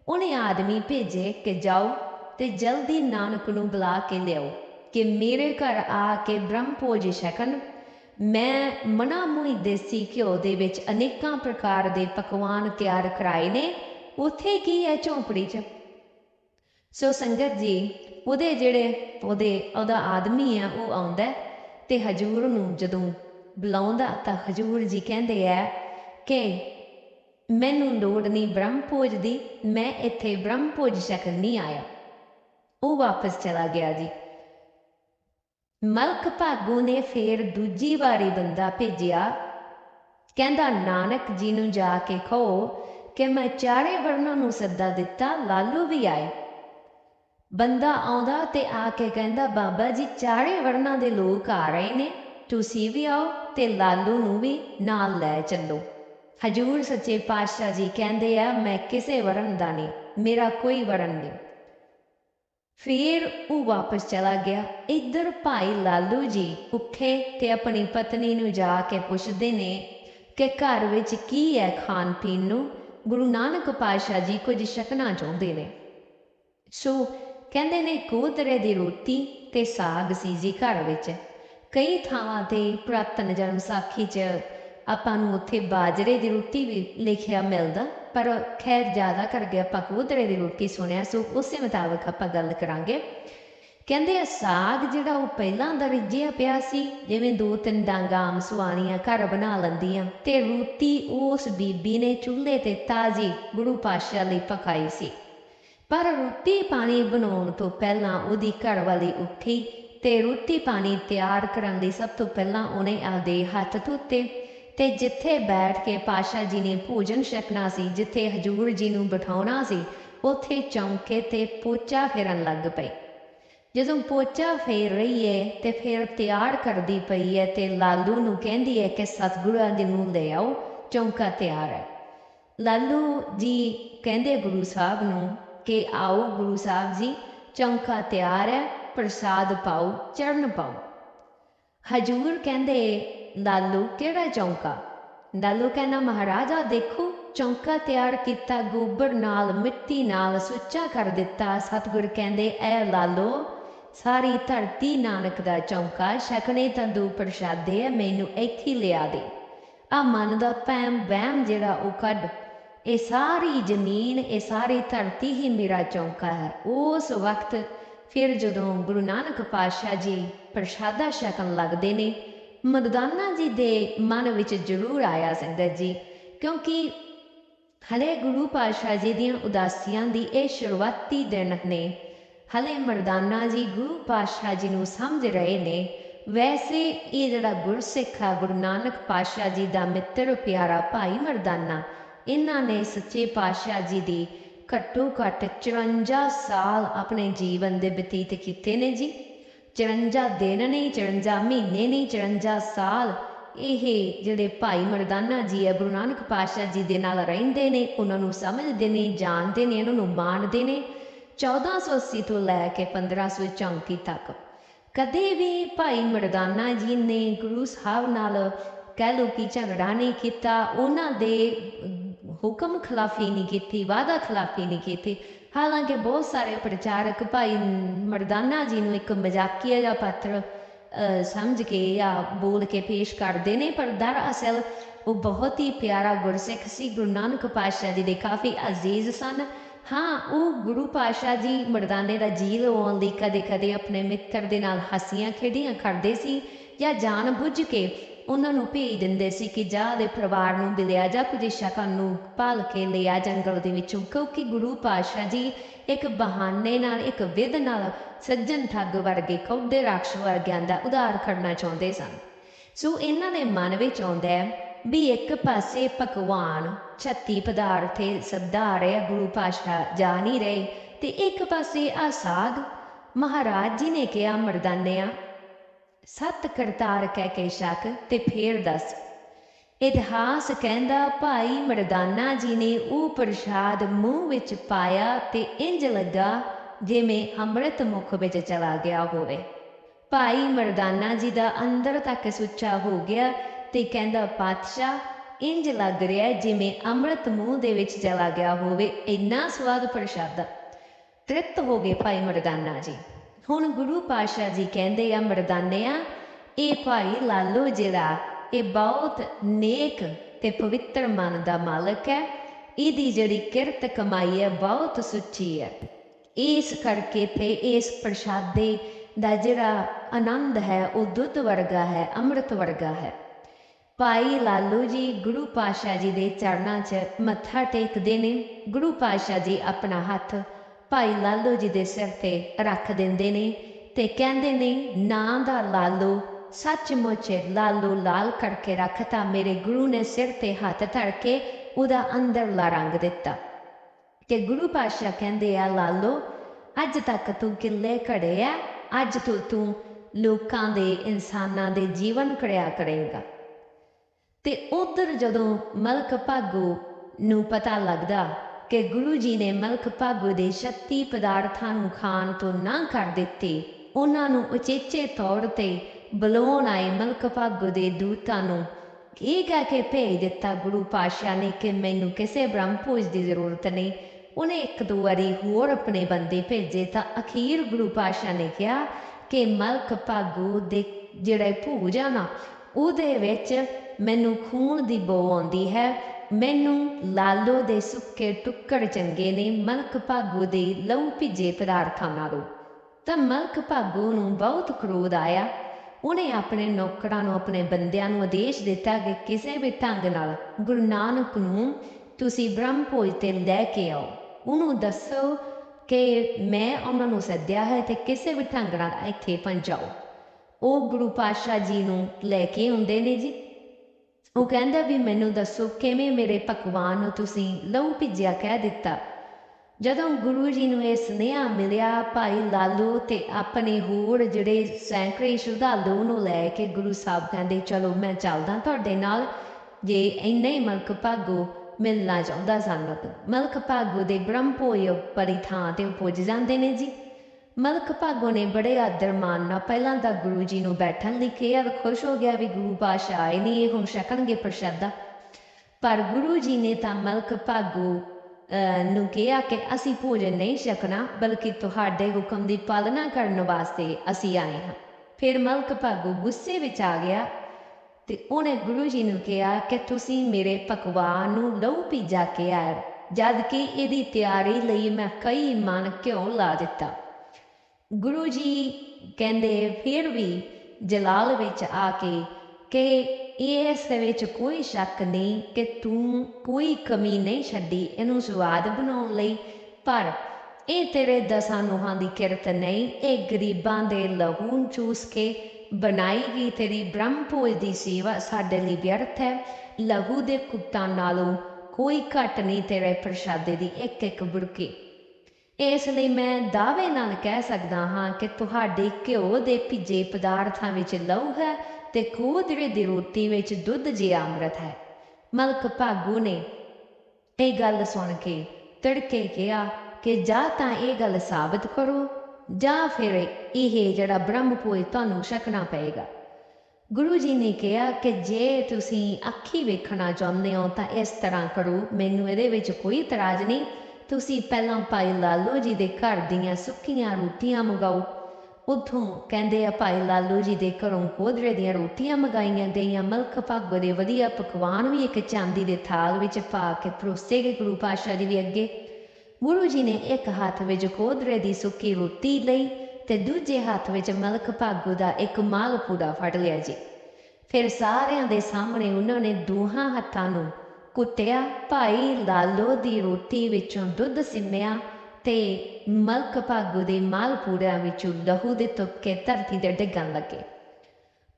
Speaker 1: ਉਹਨੇ ਆਦਮੀ ਭੇਜੇ ਕਿ ਜਾਓ ਤੇ ਜਲਦੀ ਨਾਨਕ ਨੂੰ ਬੁਲਾ ਕੇ ਲਿਆਓ ਕਿ ਮੇਰੇ ਘਰ ਆ ਕੇ ਬ੍ਰਹਮ ਭੋਜ ਛਕਣ। ਮੈਂ ਮਨਾ ਮੂਈ ਦੇਸੀ ਘਿਓ ਦੇ ਵਿੱਚ ਅਨੇਕਾਂ ਪ੍ਰਕਾਰ ਦੇ ਪਕਵਾਨ ਤਿਆਰ ਕਰਾਏ ਨੇ, ਉਥੇ ਕੀ ਹੈ ਝੌਂਪੜੀ 'ਚ? ਸੋ ਸੰਗਤ ਜੀ, ਉਹਦੇ ਜਿਹੜੇ, ਉਹਦੇ, ਉਹਦਾ ਆਦਮੀ ਆ ਉਹ ਆਉਂਦਾ ਤੇ ਹਜੂਰ ਨੂੰ ਜਦੋਂ ਬੁਲਾਉਂਦਾ ਤਾਂ ਹਜੂਰ ਜੀ ਕਹਿੰਦੇ ਆ ਕਿ ਮੈਨੂੰ ਲੋੜ ਨਹੀਂ ਬ੍ਰਹਮ ਭੋਜ ਦੀ, ਮੈਂ ਇੱਥੇ ਬ੍ਰਹਮ ਭੋਜ ਛਕਣ ਨਹੀਂ ਆਇਆ। ਉਹ ਵਾਪਸ ਚਲਾ ਗਿਆ ਜੀ। ਮਲਕ ਭਾਗੂ ਨੇ ਫੇਰ ਦੂਜੀ ਵਾਰੀ ਬੰਦਾ ਭੇਜਿਆ। ਕਹਿੰਦਾ, ਨਾਨਕ ਜੀ ਨੂੰ ਜਾ ਕੇ ਕਹੋ ਕਿ ਮੈਂ ਚਾਰੇ ਵਰਨਾਂ ਨੂੰ ਸੱਦਾ ਦਿੱਤਾ, ਲਾਲੂ ਵੀ ਆਏ। ਬੰਦਾ ਆਉਂਦਾ ਤੇ ਆ ਕੇ ਕਹਿੰਦਾ, ਬਾਬਾ ਜੀ, ਚਾਰੇ ਵਰਨਾਂ ਦੇ ਲੋਕ ਆ ਰਹੇ ਨੇ, ਤੁਸੀਂ ਵੀ ਆਓ ਤੇ ਲਾਲੂ ਨੂੰ ਵੀ ਨਾਲ ਲੈ ਚੱਲੋ। ਹਜੂਰ ਸੱਚੇ ਪਾਤਸ਼ਾਹ ਜੀ ਕਹਿੰਦੇ ਆ, ਮੈਂ ਕਿਸੇ ਵਰਨ ਦਾ ਨਹੀਂ, ਮੇਰਾ ਕੋਈ ਵਰਨ ਨਹੀਂ। ਫਿਰ ਉਹ ਵਾਪਸ ਚਲਾ ਗਿਆ। ਇੱਧਰ ਭਾਈ ਲਾਲੂ ਜੀ ਭੁੱਖੇ ਤੇ ਆਪਣੀ ਪਤਨੀ ਨੂੰ ਜਾ ਕੇ ਪੁੱਛਦੇ ਨੇ ਕਿ ਘਰ ਵਿੱਚ ਕੀ ਹੈ ਖਾਣ ਪੀਣ ਨੂੰ। ਗੁਰੂ ਨਾਨਕ ਪਾਤਸ਼ਾਹ ਜੀ ਕੁਝ ਛਕਣਾ ਚਾਹੁੰਦੇ ਨੇ। ਸੋ ਕਹਿੰਦੇ ਨੇ ਕੋਤਰੇ ਦੀ ਰੋਟੀ ਤੇ ਸਾਗ ਸੀ ਜੀ ਘਰ ਵਿੱਚ। ਕਈ ਥਾਵਾਂ ਤੇ ਪੁਰਾਤਨ ਜਨਮ ਸਾਖੀ 'ਚ ਆਪਾਂ ਨੂੰ ਉੱਥੇ ਬਾਜਰੇ ਦੀ ਰੋਟੀ ਵੀ ਲਿਖਿਆ ਮਿਲਦਾ, ਪਰ ਖੈਰ ਜ਼ਿਆਦਾ ਕਰਕੇ ਆਪਾਂ ਕੋਤਰੇ ਦੀ ਰੋਟੀ ਸੁਣਿਆ, ਸੋ ਉਸੇ ਮੁਤਾਬਕ ਆਪਾਂ ਗੱਲ ਕਰਾਂਗੇ। ਕਹਿੰਦੇ ਸਾਗ ਜਿਹੜਾ ਉਹ ਪਹਿਲਾਂ ਦਾ ਰਿੱਝਿਆ ਪਿਆ ਸੀ, ਜਿਵੇਂ ਦੋ ਤਿੰਨ ਡਾਂਗਾਂ ਆਮ ਸੁਆਣੀਆਂ ਘਰ ਬਣਾ ਲੈਂਦੀਆਂ, ਤੇ ਰੋਟੀ ਉਸ ਬੀਬੀ ਨੇ ਚੁੱਲ੍ਹੇ ਤੇ ਤਾਜ਼ੀ ਗੁਰੂ ਪਾਤਸ਼ਾਹ ਲਈ ਪਕਾਈ ਸੀ। ਪਰ ਰੋਟੀ ਪਾਣੀ ਬਣਾਉਣ ਤੋਂ ਪਹਿਲਾਂ ਉਹਦੀ ਘਰ ਵਾਲੀ ਉੱਠੀ, ਤੇ ਰੋਟੀ ਪਾਣੀ ਤਿਆਰ ਕਰਨ ਲਈ ਸਭ ਤੋਂ ਪਹਿਲਾਂ ਉਹਨੇ ਆਪਦੇ ਹੱਥ ਧੋਤੇ। ਤੇ ਜਿੱਥੇ ਬੈਠ ਕੇ ਪਾਸ਼ਾ ਜੀ ਨੇ ਭੋਜਨ ਛਕਣਾ ਸੀ, ਜਿੱਥੇ ਹਜੂਰ ਜੀ ਨੂੰ ਬਿਠਾਉਣਾ ਸੀ, ਉੱਥੇ ਚੌਂਕੇ ਤੇ ਪੋਚਾ ਫੇਰਨ ਲੱਗ ਪਈ। ਜਦੋਂ ਪੋਚਾ ਫੇਰ ਰਹੀ ਹੈ ਤੇ ਫਿਰ ਤਿਆਰ ਕਰਦੀ ਪਈ ਹੈ ਤੇ ਲਾਲੂ ਨੂੰ ਕਹਿੰਦੀ ਹੈ ਕਿ ਸਤਿਗੁਰਾਂ ਜੀ ਨੂੰ ਲੈ ਆਓ, ਚੌਂਕਾ ਤਿਆਰ ਹੈ। ਲਾਲੂ ਜੀ ਕਹਿੰਦੇ ਗੁਰੂ ਸਾਹਿਬ ਨੂੰ ਕਿ ਆਓ ਗੁਰੂ ਸਾਹਿਬ ਜੀ, ਚੌਂਕਾ ਤਿਆਰ ਹੈ, ਪ੍ਰਸਾਦ ਪਾਓ, ਚਰਨ ਪਾਓ। ਹਜੂਰ ਕਹਿੰਦੇ ਲਾਲੂ ਕਿਹੜਾ ਚੌਂਕਾ ਲਾਲੂ ਕਹਿੰਦਾ ਮਹਾਰਾਜਾ ਦੇਖੋ ਚੌਂਕਾ ਤਿਆਰ ਕੀਤਾ ਗੋਬਰ ਨਾਲ ਮਿੱਟੀ ਨਾਲ ਸੁੱਚਾ ਕਰ ਦਿੱਤਾ ਸਤਿਗੁਰ ਕਹਿੰਦੇ ਐ ਲਾਲੋ ਸਾਰੀ ਧਰਤੀ ਨਾਨਕ ਦਾ ਚੌਂਕਾ ਛਕਣੇ ਤਾਂ ਪ੍ਰਸ਼ਾਦੇ ਐ ਮੈਨੂੰ ਇੱਥੇ ਲਿਆ ਦੇ ਆ ਮਨ ਦਾ ਪੈਮ ਵਹਿਮ ਜਿਹੜਾ ਉਹ ਕੱਢ ਇਹ ਸਾਰੀ ਜ਼ਮੀਨ ਇਹ ਸਾਰੀ ਧਰਤੀ ਹੀ ਮੇਰਾ ਚੌਂਕਾ ਹੈ ਉਸ ਵਕਤ ਫਿਰ ਜਦੋਂ ਗੁਰੂ ਨਾਨਕ ਪਾਤਸ਼ਾਹ ਜੀ ਪ੍ਰਸ਼ਾਦਾ ਛਕਣ ਲੱਗਦੇ ਨੇ ਮਰਦਾਨਾ ਜੀ ਦੇ ਮਨ ਵਿੱਚ ਜ਼ਰੂਰ ਆਇਆ ਸੰਗਤ ਜੀ, ਕਿਉਂਕਿ ਹਲੇ ਗੁਰੂ ਪਾਤਸ਼ਾਹ ਜੀ ਦੀਆਂ ਉਦਾਸੀਆਂ ਦੀ ਇਹ ਸ਼ੁਰੂਆਤੀ ਦਿਨ ਨੇ। ਹਲੇ ਮਰਦਾਨਾ ਜੀ ਗੁਰੂ ਪਾਤਸ਼ਾਹ ਜੀ ਨੂੰ ਸਮਝ ਰਹੇ ਨੇ। ਵੈਸੇ ਇਹ ਜਿਹੜਾ ਗੁਰਸਿੱਖ ਆ, ਗੁਰੂ ਨਾਨਕ ਪਾਤਸ਼ਾਹ ਜੀ ਦਾ ਮਿੱਤਰ, ਪਿਆਰਾ ਭਾਈ ਮਰਦਾਨਾ, ਇਹਨਾਂ ਨੇ ਸੱਚੇ ਪਾਤਸ਼ਾਹ ਜੀ ਦੀ ਘੱਟੋ ਘੱਟ 54 ਸਾਲ ਆਪਣੇ ਜੀਵਨ ਦੇ ਬਤੀਤ ਕੀਤੇ ਨੇ ਜੀ। 54 ਦਿਨ ਨਹੀਂ 54 ਮਹੀਨੇ ਨਹੀਂ 54 ਸਾਲ। ਇਹ ਜਿਹੜੇ ਭਾਈ ਮਰਦਾਨਾ ਜੀ ਹੈ, ਗੁਰੂ ਨਾਨਕ ਪਾਤਸ਼ਾਹ ਜੀ ਦੇ ਨਾਲ ਰਹਿੰਦੇ ਨੇ, ਉਹਨਾਂ ਨੂੰ ਸਮਝਦੇ ਨੇ, ਜਾਣਦੇ ਨੇ, ਉਹਨਾਂ ਨੂੰ ਮਾਣਦੇ ਨੇ। 1480 ਤੋਂ ਲੈ ਕੇ 1534 ਤੱਕ। ਕਦੇ ਵੀ ਭਾਈ ਮਰਦਾਨਾ ਜੀ ਨੇ ਗੁਰੂ ਸਾਹਿਬ ਨਾਲ ਕਹਿ ਲਓ ਕਿ ਝਗੜਾ ਨਹੀਂ ਕੀਤਾ, ਉਹਨਾਂ ਦੇ ਹੁਕਮ ਖਿਲਾਫੀ ਨਹੀਂ ਕੀਤੀ ਵਾਦਾ ਖਿਲਾਫੀ ਨਹੀਂ ਕੀਤੀ। ਹਾਲਾਂਕਿ ਬਹੁਤ ਸਾਰੇ ਪ੍ਰਚਾਰਕ ਭਾਈ ਮਰਦਾਨਾ ਜੀ ਨੂੰ ਇੱਕ ਮਜ਼ਾਕੀਆ ਜਿਹਾ ਪਾਤਰ ਸਮਝ ਕੇ ਜਾਂ ਬੋਲ ਕੇ ਪੇਸ਼ ਕਰਦੇ ਨੇ, ਪਰ ਦਰਅਸਲ ਉਹ ਬਹੁਤ ਹੀ ਪਿਆਰਾ ਗੁਰਸਿੱਖ ਸੀ। ਗੁਰੂ ਨਾਨਕ ਪਾਤਸ਼ਾਹ ਜੀ ਦੇ ਕਾਫੀ ਅਜ਼ੀਜ਼ ਸਨ। ਹਾਂ, ਉਹ ਗੁਰੂ ਪਾਤਸ਼ਾਹ ਜੀ ਮਰਦਾਨੇ ਦਾ ਜੀ ਲਵਾਉਣ ਲਈ ਕਦੇ ਕਦੇ ਆਪਣੇ ਮਿੱਤਰ ਦੇ ਨਾਲ ਹੱਸੀਆਂ ਖੇਡੀਆਂ ਕਰਦੇ ਸੀ ਜਾਂ ਜਾਣ ਬੁੱਝ ਕੇ ਉਹਨਾਂ ਨੂੰ ਭੇਜ ਦਿੰਦੇ ਸੀ ਕਿ ਜਾ ਦੇ ਪਰਿਵਾਰ ਨੂੰ ਮਿਲਿਆ ਜਾਂ, ਕੁਝ ਸ਼ਕਲ ਨੂੰ ਪਾਲ ਕੇ ਲਿਆ ਜੰਗਲ ਦੇ ਵਿੱਚੋਂ। ਕਿਉਂਕਿ ਗੁਰੂ ਪਾਤਸ਼ਾਹ ਜੀ ਇੱਕ ਬਹਾਨੇ ਨਾਲ, ਇੱਕ ਵਿਧ ਨਾਲ ਸੱਜਣ ਠੱਗ ਵਰਗੇ, ਕੌਡੇ ਰਾਖਸ਼ ਵਰਗਿਆਂ ਦਾ ਉਧਾਰ ਕਰਨਾ ਚਾਹੁੰਦੇ ਸਨ। ਸੋ ਇਹਨਾਂ ਦੇ ਮਨ ਵਿੱਚ ਆਉਂਦਾ ਹੈ ਵੀ ਇੱਕ ਪਾਸੇ ਪਕਵਾਨ, ਛੱਤੀ ਪਦਾਰਥੇ ਸੱਦਾ ਰਿਹਾ ਗੁਰੂ ਪਾਤਸ਼ਾਹ ਜਾ ਨਹੀਂ ਰਹੇ, ਤੇ ਇੱਕ ਪਾਸੇ ਆ ਸਾਗ ਮਹਾਰਾਜ ਜੀ ਨੇ ਕਿਹਾ, ਮਰਦਾਨਿਆਂ ਸਤ ਕਰਤਾਰ ਕਹਿ ਕੇ ਸ਼ੱਕ ਤੇ ਫੇਰ ਦੱਸ। ਇਤਿਹਾਸ ਕਹਿੰਦਾ ਭਾਈ ਮਰਦਾਨਾ ਜੀ ਨੇ ਉਹ ਪ੍ਰਸ਼ਾਦ ਮੂੰਹ ਵਿੱਚ ਪਾਇਆ ਤੇ ਇੰਜ ਲੱਗਾ ਜਿਵੇਂ ਅੰਮ੍ਰਿਤ ਮੁਖ ਵਿੱਚ ਚਲਾ ਗਿਆ ਹੋਵੇ। ਭਾਈ ਮਰਦਾਨਾ ਜੀ ਦਾ ਅੰਦਰ ਤੱਕ ਸੁੱਚਾ ਹੋ ਗਿਆ ਤੇ ਕਹਿੰਦਾ, ਪਾਤਸ਼ਾਹ, ਇੰਜ ਲੱਗ ਰਿਹਾ ਜਿਵੇਂ ਅੰਮ੍ਰਿਤ ਮੂੰਹ ਦੇ ਵਿੱਚ ਚਲਾ ਗਿਆ ਹੋਵੇ, ਇੰਨਾ ਸਵਾਦ ਪ੍ਰਸ਼ਾਦਾ। ਤ੍ਰਿਪਤ ਹੋ ਗਏ ਭਾਈ ਮਰਦਾਨਾ ਜੀ। ਹੁਣ ਗੁਰੂ ਪਾਤਸ਼ਾਹ ਜੀ ਕਹਿੰਦੇ ਆ, ਮਰਦਾਨਿਆਂ, ਇਹ ਭਾਈ ਲਾਲੋ ਜਿਹੜਾ, ਇਹ ਬਹੁਤ ਨੇਕ ਤੇ ਪਵਿੱਤਰ ਮਨ ਦਾ ਮਾਲਕ ਹੈ। ਇਹਦੀ ਜਿਹੜੀ ਕਿਰਤ ਕਮਾਈ ਹੈ, ਬਹੁਤ ਸੁੱਚੀ ਹੈ। ਇਸ ਕਰਕੇ ਤੇ ਇਸ ਪ੍ਰਸ਼ਾਦੇ ਦਾ ਜਿਹੜਾ ਆਨੰਦ ਹੈ, ਉਹ ਦੁੱਧ ਵਰਗਾ ਹੈ, ਅੰਮ੍ਰਿਤ ਵਰਗਾ ਹੈ। ਭਾਈ ਲਾਲੂ ਜੀ ਗੁਰੂ ਪਾਤਸ਼ਾਹ ਜੀ ਦੇ ਚਰਨਾਂ 'ਚ ਮੱਥਾ ਟੇਕਦੇ ਨੇ। ਗੁਰੂ ਪਾਤਸ਼ਾਹ ਜੀ ਆਪਣਾ ਹੱਥ ਭਾਈ ਲਾਲੋ ਜੀ ਦੇ ਸਿਰ ਤੇ ਰੱਖ ਦਿੰਦੇ ਨੇ ਤੇ ਕਹਿੰਦੇ ਨੇ, ਨਾਂ ਦਾ ਲਾਲੂ, ਸੱਚਮੁੱਚ ਲਾਲੋ ਲਾਲ ਕਰਕੇ ਰੱਖਤਾ ਮੇਰੇ ਗੁਰੂ ਨੇ ਸਿਰ ਤੇ ਹੱਥ ਧਰ ਕੇ ਉਹਦਾ ਅੰਦਰਲਾ ਰੰਗ ਦਿੱਤਾ। ਕਿ ਗੁਰੂ ਪਾਤਸ਼ਾਹ ਕਹਿੰਦੇ ਆ, ਲਾਲੋ, ਅੱਜ ਤੱਕ ਤੂੰ ਕਿੱਲੇ ਘੜਿਆ ਅੱਜ ਤੋਂ ਤੂੰ ਲੋਕਾਂ ਦੇ ਇਨਸਾਨਾਂ ਦੇ ਜੀਵਨ ਕੜਿਆ ਕਰੇਗਾ। ਤੇ ਉਧਰ ਜਦੋਂ ਮਲਕ ਭਾਗੋ ਨੂੰ ਪਤਾ ਲੱਗਦਾ ਕਿ ਗੁਰੂ ਜੀ ਨੇ ਮਲਕ ਭਾਗੋ ਦੇ 36 ਪਦਾਰਥਾਂ ਨੂੰ ਖਾਣ ਤੋਂ ਨਾ ਕਰ ਦਿੱਤੇ। ਉਹਨਾਂ ਨੂੰ ਉਚੇਚੇ ਤੌਰ ਤੇ ਬੁਲਾਉਣ ਆਏ ਮਲਕ ਭਾਗੋ ਦੇ ਦੂਤਾਂ ਨੂੰ। ਇਹ ਕਹਿ ਕੇ ਭੇਜ ਦਿੱਤਾ ਗੁਰੂ ਪਾਤਸ਼ਾਹ ਨੇ ਕਿ ਮੈਨੂੰ ਕਿਸੇ ਬ੍ਰਹਮ ਭੋਜ ਦੀ ਜ਼ਰੂਰਤ ਨਹੀਂ। ਉਹਨੇ ਇੱਕ ਦੋ ਵਾਰੀ ਹੋਰ ਆਪਣੇ ਬੰਦੇ ਭੇਜੇ ਤਾਂ ਅਖੀਰ ਗੁਰੂ ਪਾਤਸ਼ਾਹ ਨੇ ਕਿਹਾ ਕਿ ਮਲਕ ਭਾਗੋ ਦੇ ਜਿਹੜੇ ਭੂਜ ਆ ਨਾ, ਉਹਦੇ ਵਿੱਚ ਮੈਨੂੰ ਖੂਨ ਦੀ ਬੋ ਆਉਂਦੀ ਹੈ। ਮੈਨੂੰ ਲਾਲੋ ਦੇ ਸੁੱਕੇ ਟੁੱਕੜ ਚੰਗੇ ਨੇ, ਮਲਕ ਭਾਗੋ ਦੇ ਲਹੂ ਭਿੱਜੇ ਪਦਾਰਥਾਂ ਨਾਲੋਂ। ਤਾਂ ਮਲਕ ਭਾਗੋ ਨੂੰ ਬਹੁਤ ਕ੍ਰੋਧ ਆਇਆ। ਉਹਨੇ ਆਪਣੇ ਨੌਕਰਾਂ ਨੂੰ, ਆਪਣੇ ਬੰਦਿਆਂ ਨੂੰ ਆਦੇਸ਼ ਦਿੱਤਾ ਕਿ ਕਿਸੇ ਵੀ ਢੰਗ ਨਾਲ, ਗੁਰੂ ਨਾਨਕ ਨੂੰ ਤੁਸੀਂ ਬ੍ਰਹਮ ਭੋਜ ਤੇ ਲੈ ਕੇ ਆਓ। ਉਹਨੂੰ ਦੱਸੋ ਕਿ ਮੈਂ ਉਹਨਾਂ ਨੂੰ ਸੱਦਿਆ ਹੈ ਤੇ ਕਿਸੇ ਵੀ ਢੰਗ ਨਾਲ ਇੱਥੇ ਪਹੁੰਚਾਓ। ਉਹ ਗੁਰੂ ਪਾਤਸ਼ਾਹ ਜੀ ਨੂੰ ਲੈ ਕੇ ਆਉਂਦੇ ਨੇ ਜੀ। ਉਹ ਕਹਿੰਦਾ ਵੀ ਮੈਨੂੰ ਦੱਸੋ ਕਿਵੇਂ ਮੇਰੇ ਪਕਵਾਨ ਨੂੰ ਤੁਸੀਂ ਲਹੂ ਭਿੱਜਿਆ ਕਹਿ ਦਿੱਤਾ। ਜਦੋਂ ਗੁਰੂ ਜੀ ਨੂੰ ਇਹ ਸੁਨੇਹਾ ਮਿਲਿਆ, ਭਾਈ ਲਾਲੂ ਤੇ ਆਪਣੇ ਹੋਰ ਜਿਹੜੇ ਸੈਂਕੜੇ ਸ਼ਰਧਾਲੂ ਨੂੰ ਲੈ ਕੇ ਗੁਰੂ ਸਾਹਿਬ ਕਹਿੰਦੇ, ਚਲੋ ਮੈਂ ਚੱਲਦਾ ਤੁਹਾਡੇ ਨਾਲ, ਜੇ ਇੰਨੇ ਹੀ ਮਲਕ ਭਾਗੋ ਮਿਲਣਾ ਚਾਹੁੰਦਾ ਸਾਨੂੰ। ਮਲਕ ਭਾਗੋ ਦੇ ਬ੍ਰਹਮਪੋਇ ਪਰੀ ਥਾਂ ਤੇ ਉਹ ਪੁੱਜ ਜਾਂਦੇ ਨੇ ਜੀ। ਮਲਕ ਭਾਗੋ ਨੇ ਬੜੇ ਆਦਰ ਮਾਨ ਨਾਲ ਪਹਿਲਾਂ ਤਾਂ ਗੁਰੂ ਜੀ ਨੂੰ ਬੈਠਣ ਲਈ ਕਿਹਾ ਖੁਸ਼ ਹੋ ਗਿਆ ਵੀ ਗੁਰੂ ਪਾਸ਼ਾ ਆਏ ਨਹੀਂ ਇਹ ਹੁਣ ਛਕਣਗੇ ਪ੍ਰਸ਼ਾਦਾ। ਪਰ ਗੁਰੂ ਜੀ ਨੇ ਤਾਂ ਮਲਕ ਭਾਗੋ ਨੂੰ ਕਿਹਾ ਕਿ ਅਸੀਂ ਭੋਜਨ ਨਹੀਂ ਛਕਣਾ, ਬਲਕਿ ਤੁਹਾਡੇ ਹੁਕਮ ਦੀ ਪਾਲਣਾ ਕਰਨ ਵਾਸਤੇ ਅਸੀਂ ਆਏ ਹਾਂ। ਫਿਰ ਮਲਕ ਭਾਗੋ ਗੁੱਸੇ ਵਿੱਚ ਆ ਗਿਆ ਤੇ ਉਹਨੇ ਗੁਰੂ ਜੀ ਨੂੰ ਕਿਹਾ ਕਿ ਤੁਸੀਂ ਮੇਰੇ ਪਕਵਾਨ ਨੂੰ ਲਹੂ ਪੀਜਾ ਕੇ ਆਏ ਜਦ ਕਿ ਇਹਦੀ ਤਿਆਰੀ ਲਈ ਮੈਂ ਕਈ ਮਨ ਕਿਉਂ ਲਾ ਦਿੱਤਾ। ਗੁਰੂ ਜੀ ਕਹਿੰਦੇ, ਫਿਰ ਵੀ ਜਲਾਲ ਵਿੱਚ ਆ ਕੇ ਕਿ ਇਸ ਵਿੱਚ ਕੋਈ ਸ਼ੱਕ ਨਹੀਂ ਕਿ ਤੂੰ ਕੋਈ ਕਮੀ ਨਹੀਂ ਛੱਡੀ ਇਹਨੂੰ ਸਵਾਦ ਬਣਾਉਣ ਲਈ। ਪਰ ਇਹ ਤੇਰੇ ਦਸਾਂ ਨੂੰਹਾਂ ਦੀ ਕਿਰਤ ਨਹੀਂ, ਇਹ ਗਰੀਬਾਂ ਦੇ ਲਹੂ ਨੂੰ ਚੂਸ ਕੇ ਬਣਾਈ ਗਈ ਤੇਰੀ ਬ੍ਰਹਮ ਦੀ ਸੇਵਾ ਸਾਡੇ ਲਈ ਵਿਅਰਥ ਹੈ। ਲਹੂ ਦੇ ਕੁੱਤਾਂ ਨਾਲੋਂ ਕੋਈ ਘੱਟ ਨਹੀਂ ਤੇਰੇ ਪ੍ਰਸ਼ਾਦੇ ਦੀ ਇੱਕ ਇੱਕ ਬੁਰਕੀ ਇਸ ਲਈ ਮੈਂ ਦਾਅਵੇ ਨਾਲ ਕਹਿ ਸਕਦਾ ਹਾਂ ਕਿ ਤੁਹਾਡੇ ਘਿਓ ਦੇ ਭਿੱਜੇ ਪਦਾਰਥਾਂ ਵਿੱਚ ਲਹੂ ਹੈ ਤੇ ਖੋਦਰੇ ਦੀ ਰੋਟੀ ਵਿੱਚ ਦੁੱਧ ਜਿਹਾ ਅੰਮ੍ਰਿਤ ਹੈ। ਮਲਕ ਭਾਗੂ ਨੇ ਇਹ ਗੱਲ ਸੁਣ ਕੇ ਤੜਕੇ ਕਿਹਾ ਕਿ ਜਾਂ ਤਾਂ ਇਹ ਗੱਲ ਸਾਬਤ ਕਰੋ ਜਾਂ ਫਿਰ ਇਹ ਜਿਹੜਾ ਬ੍ਰਹਮਪੁਰ ਤੁਹਾਨੂੰ ਛਕਣਾ ਪਏਗਾ। ਗੁਰੂ ਜੀ ਨੇ ਕਿਹਾ ਕਿ ਜੇ ਤੁਸੀਂ ਅੱਖੀ ਵੇਖਣਾ ਚਾਹੁੰਦੇ ਹੋ ਤਾਂ ਇਸ ਤਰ੍ਹਾਂ ਕਰੋ, ਮੈਨੂੰ ਇਹਦੇ ਵਿੱਚ ਕੋਈ ਇਤਰਾਜ਼ ਨਹੀਂ। ਤੁਸੀਂ ਪਹਿਲਾਂ ਭਾਈ ਲਾਲੋ ਜੀ ਦੇ ਘਰ ਦੀਆਂ ਸੁੱਕੀਆਂ ਰੋਟੀਆਂ ਮੰਗਾਓ। ਉੱਥੋਂ ਕਹਿੰਦੇ ਆ, ਭਾਈ ਲਾਲੋ ਜੀ ਦੇ ਘਰੋਂ ਕੋਦਰੇ ਦੀਆਂ ਰੋਟੀਆਂ ਮੰਗਾਈਆਂ ਗਈਆਂ। ਮਲਕ ਭਾਗੋ ਦੇ ਵਧੀਆ ਪਕਵਾਨ ਵੀ ਇੱਕ ਚਾਂਦੀ ਦੇ ਥਾਲ ਵਿੱਚ ਪਾ ਕੇ ਪਰੋਸੇ ਗਏ ਗੁਰੂ ਪਾਤਸ਼ਾਹ ਜੀ ਦੇ ਅੱਗੇ। ਗੁਰੂ ਜੀ ਨੇ ਇੱਕ ਹੱਥ ਵਿੱਚ ਕੋਦਰੇ ਦੀ ਸੁੱਕੀ ਰੋਟੀ ਲਈ ਤੇ ਦੂਜੇ ਹੱਥ ਵਿੱਚ ਮਲਕ ਭਾਗੋ ਦਾ ਇੱਕ ਮਾਲਪੂੜਾ ਫੜ ਲਿਆ ਜੀ। ਫਿਰ ਸਾਰਿਆਂ ਦੇ ਸਾਹਮਣੇ ਉਹਨਾਂ ਨੇ ਦੋਹਾਂ ਹੱਥਾਂ ਨੂੰ ਕੁੱਟਿਆ, ਭਾਈ ਲਾਲੋ ਦੀ ਰੋਟੀ ਵਿੱਚੋਂ ਦੁੱਧ ਸਿੰਮਿਆ ਤੇ ਮਲਕ ਭਾਗੋ ਦੇ ਮਾਲਪੂੜਿਆਂ ਵਿੱਚੋਂ ਲਹੂ ਦੇ ਤੁਪਕੇ ਧਰਤੀ ਤੇ ਡਿੱਗਣ ਲੱਗੇ।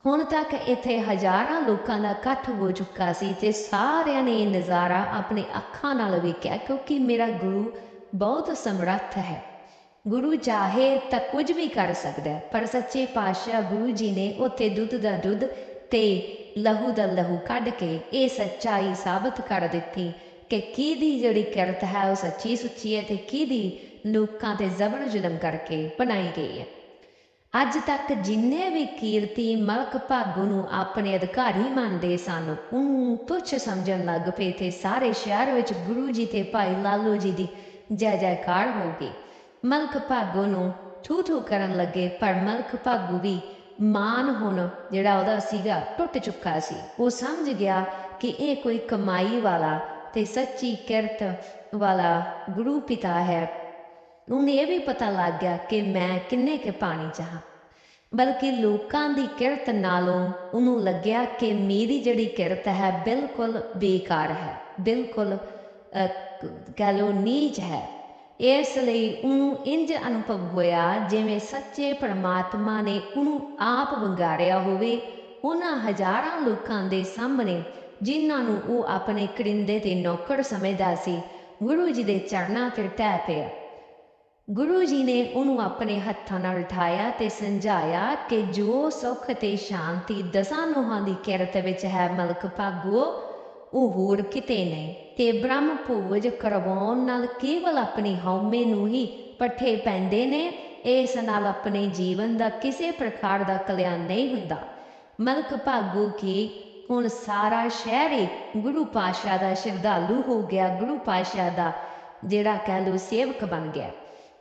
Speaker 1: ਹੁਣ ਤੱਕ ਇੱਥੇ ਹਜ਼ਾਰਾਂ ਲੋਕਾਂ ਦਾ ਇਕੱਠ ਹੋ ਚੁੱਕਾ ਸੀ ਤੇ ਸਾਰਿਆਂ ਨੇ ਇਹ ਨਜ਼ਾਰਾ ਆਪਣੇ ਅੱਖਾਂ ਨਾਲ ਵੇਖਿਆ, ਕਿਉਂਕਿ ਮੇਰਾ ਗੁਰੂ ਬਹੁਤ ਸਮਰੱਥ ਹੈ। ਗੁਰੂ ਚਾਹੇ ਤਾਂ ਕੁਝ ਵੀ ਕਰ ਸਕਦਾ ਪਰ ਸੱਚੇ ਪਾਤਸ਼ਾਹ ਗੁਰੂ ਜੀ ਨੇ ਉੱਥੇ ਦੁੱਧ ਦਾ ਦੁੱਧ ਤੇ ਲਹੂ ਦਾ ਲਹੂ ਕੱਢ ਕੇ ਇਹ ਸੱਚਾਈ ਸਾਬਤ ਕਰ ਦਿੱਤੀ ਕਿ ਕਿਹਦੀ ਜਿਹੜੀ ਕਿਰਤ ਹੈ ਉਹ ਸੱਚੀ ਸੁੱਚੀ ਹੈ ਤੇ ਕਿਹਦੀ ਲੋਕਾਂ ਤੇ ਜ਼ਬਰ ਜ਼ੁਲਮ ਕਰਕੇ ਬਣਾਈ ਗਈ ਹੈ। ਅੱਜ ਤੱਕ ਜਿੰਨੇ ਵੀ ਕੀਰਤੀ ਮਲਕ ਭਾਗੂ ਨੂੰ ਆਪਣੇ ਅਧਿਕਾਰੀ ਮੰਨਦੇ ਸਨ, ਉਹਨੂੰ ਤੁੱਛ ਸਮਝਣ ਲੱਗ ਪਏ ਤੇ ਸਾਰੇ ਸ਼ਹਿਰ ਵਿੱਚ ਗੁਰੂ ਜੀ ਤੇ ਭਾਈ ਲਾਲੋ ਜੀ ਦੀ ਜੈ ਜੈਕਾਰ ਹੋ ਗਈ। ਮਲਕ ਭਾਗੋ ਨੂੰ ਥੂ ਥੂ ਕਰਨ ਲੱਗੇ, ਪਰ ਮਲਕ ਭਾਗੂ ਵੀ ਮਾਨ ਹੁਣ ਜਿਹੜਾ ਉਹਦਾ ਸੀਗਾ ਟੁੱਟ ਚੁੱਕਾ ਸੀ। ਉਹ ਸਮਝ ਗਿਆ ਕਿ ਇਹ ਕੋਈ ਕਮਾਈ ਵਾਲਾ ਤੇ ਸੱਚੀ ਕਿਰਤ ਵਾਲਾ ਗੁਰੂ ਪਿਤਾ ਹੈ। ਉਹਨੂੰ ਇਹ ਵੀ ਪਤਾ ਲੱਗ ਗਿਆ ਕਿ ਮੈਂ ਕਿੰਨੇ ਕੇ ਪਾਣੀ ਚਾਹਾਂ ਬਲਕਿ ਲੋਕਾਂ ਦੀ ਕਿਰਤ ਨਾਲੋਂ ਉਹਨੂੰ ਲੱਗਿਆ ਕਿ ਮੇਰੀ ਜਿਹੜੀ ਕਿਰਤ ਹੈ ਬਿਲਕੁਲ ਬੇਕਾਰ ਹੈ। ਬਿਲਕੁਲ ਅਹ, ਕਹਿ ਲਓ ਨੀਚ ਹੈ। ਇਸ ਲਈ ਉਹਨੂੰ ਇੰਜ ਅਨੁਭਵ ਹੋਇਆ ਜਿਵੇਂ ਸੱਚੇ ਪਰਮਾਤਮਾ ਨੇ ਉਹਨੂੰ ਆਪ ਵੰਗਾਰਿਆ ਹੋਵੇ। ਉਹਨਾਂ ਹਜ਼ਾਰਾਂ ਲੋਕਾਂ ਦੇ ਸਾਹਮਣੇ ਜਿਨ੍ਹਾਂ ਨੂੰ ਉਹ ਆਪਣੇ ਕਰਿੰਦੇ ਤੇ ਨੌਕਰ ਸਮਝਦਾ ਸੀ, ਗੁਰੂ ਜੀ ਦੇ ਚਰਨਾਂ ਤੇ ਟਹਿ ਪਿਆ। ਗੁਰੂ ਜੀ ਨੇ ਉਹਨੂੰ ਆਪਣੇ ਹੱਥਾਂ ਨਾਲ ਉਠਾਇਆ ਤੇ ਸਮਝਾਇਆ ਕਿ ਜੋ ਸੁੱਖ ਤੇ ਸ਼ਾਂਤੀ ਦਸਾਂ ਨੋਹਾਂ ਦੀ ਕਿਰਤ ਵਿੱਚ ਹੈ ਮਲਕ ਭਾਗੋ ਉਹ ਹੋਰ ਕਿਤੇ ਨਹੀਂ ਤੇ ਬ੍ਰਹਮ ਭੋਜ ਕਰਵਾਉਣ ਨਾਲ ਕੇਵਲ ਆਪਣੀ ਹਉਮੈ ਨੂੰ ਹੀ ਪੱਠੇ ਪੈਂਦੇ ਨੇ। ਇਸ ਨਾਲ ਆਪਣੇ ਜੀਵਨ ਦਾ ਕਿਸੇ ਪ੍ਰਕਾਰ ਦਾ ਕਲਿਆਣ ਨਹੀਂ ਹੁੰਦਾ। ਮਲਕ ਭਾਗੋ ਕੀ ਹੁਣ ਸਾਰਾ ਸ਼ਹਿਰ ਹੀ ਗੁਰੂ ਪਾਸ਼ਾ ਦਾ ਸ਼ਰਧਾਲੂ ਹੋ ਗਿਆ। ਗੁਰੂ ਪਾਸ਼ਾ ਦਾ ਜਿਹੜਾ ਕਹਿ ਲਓ ਸੇਵਕ ਬਣ ਗਿਆ।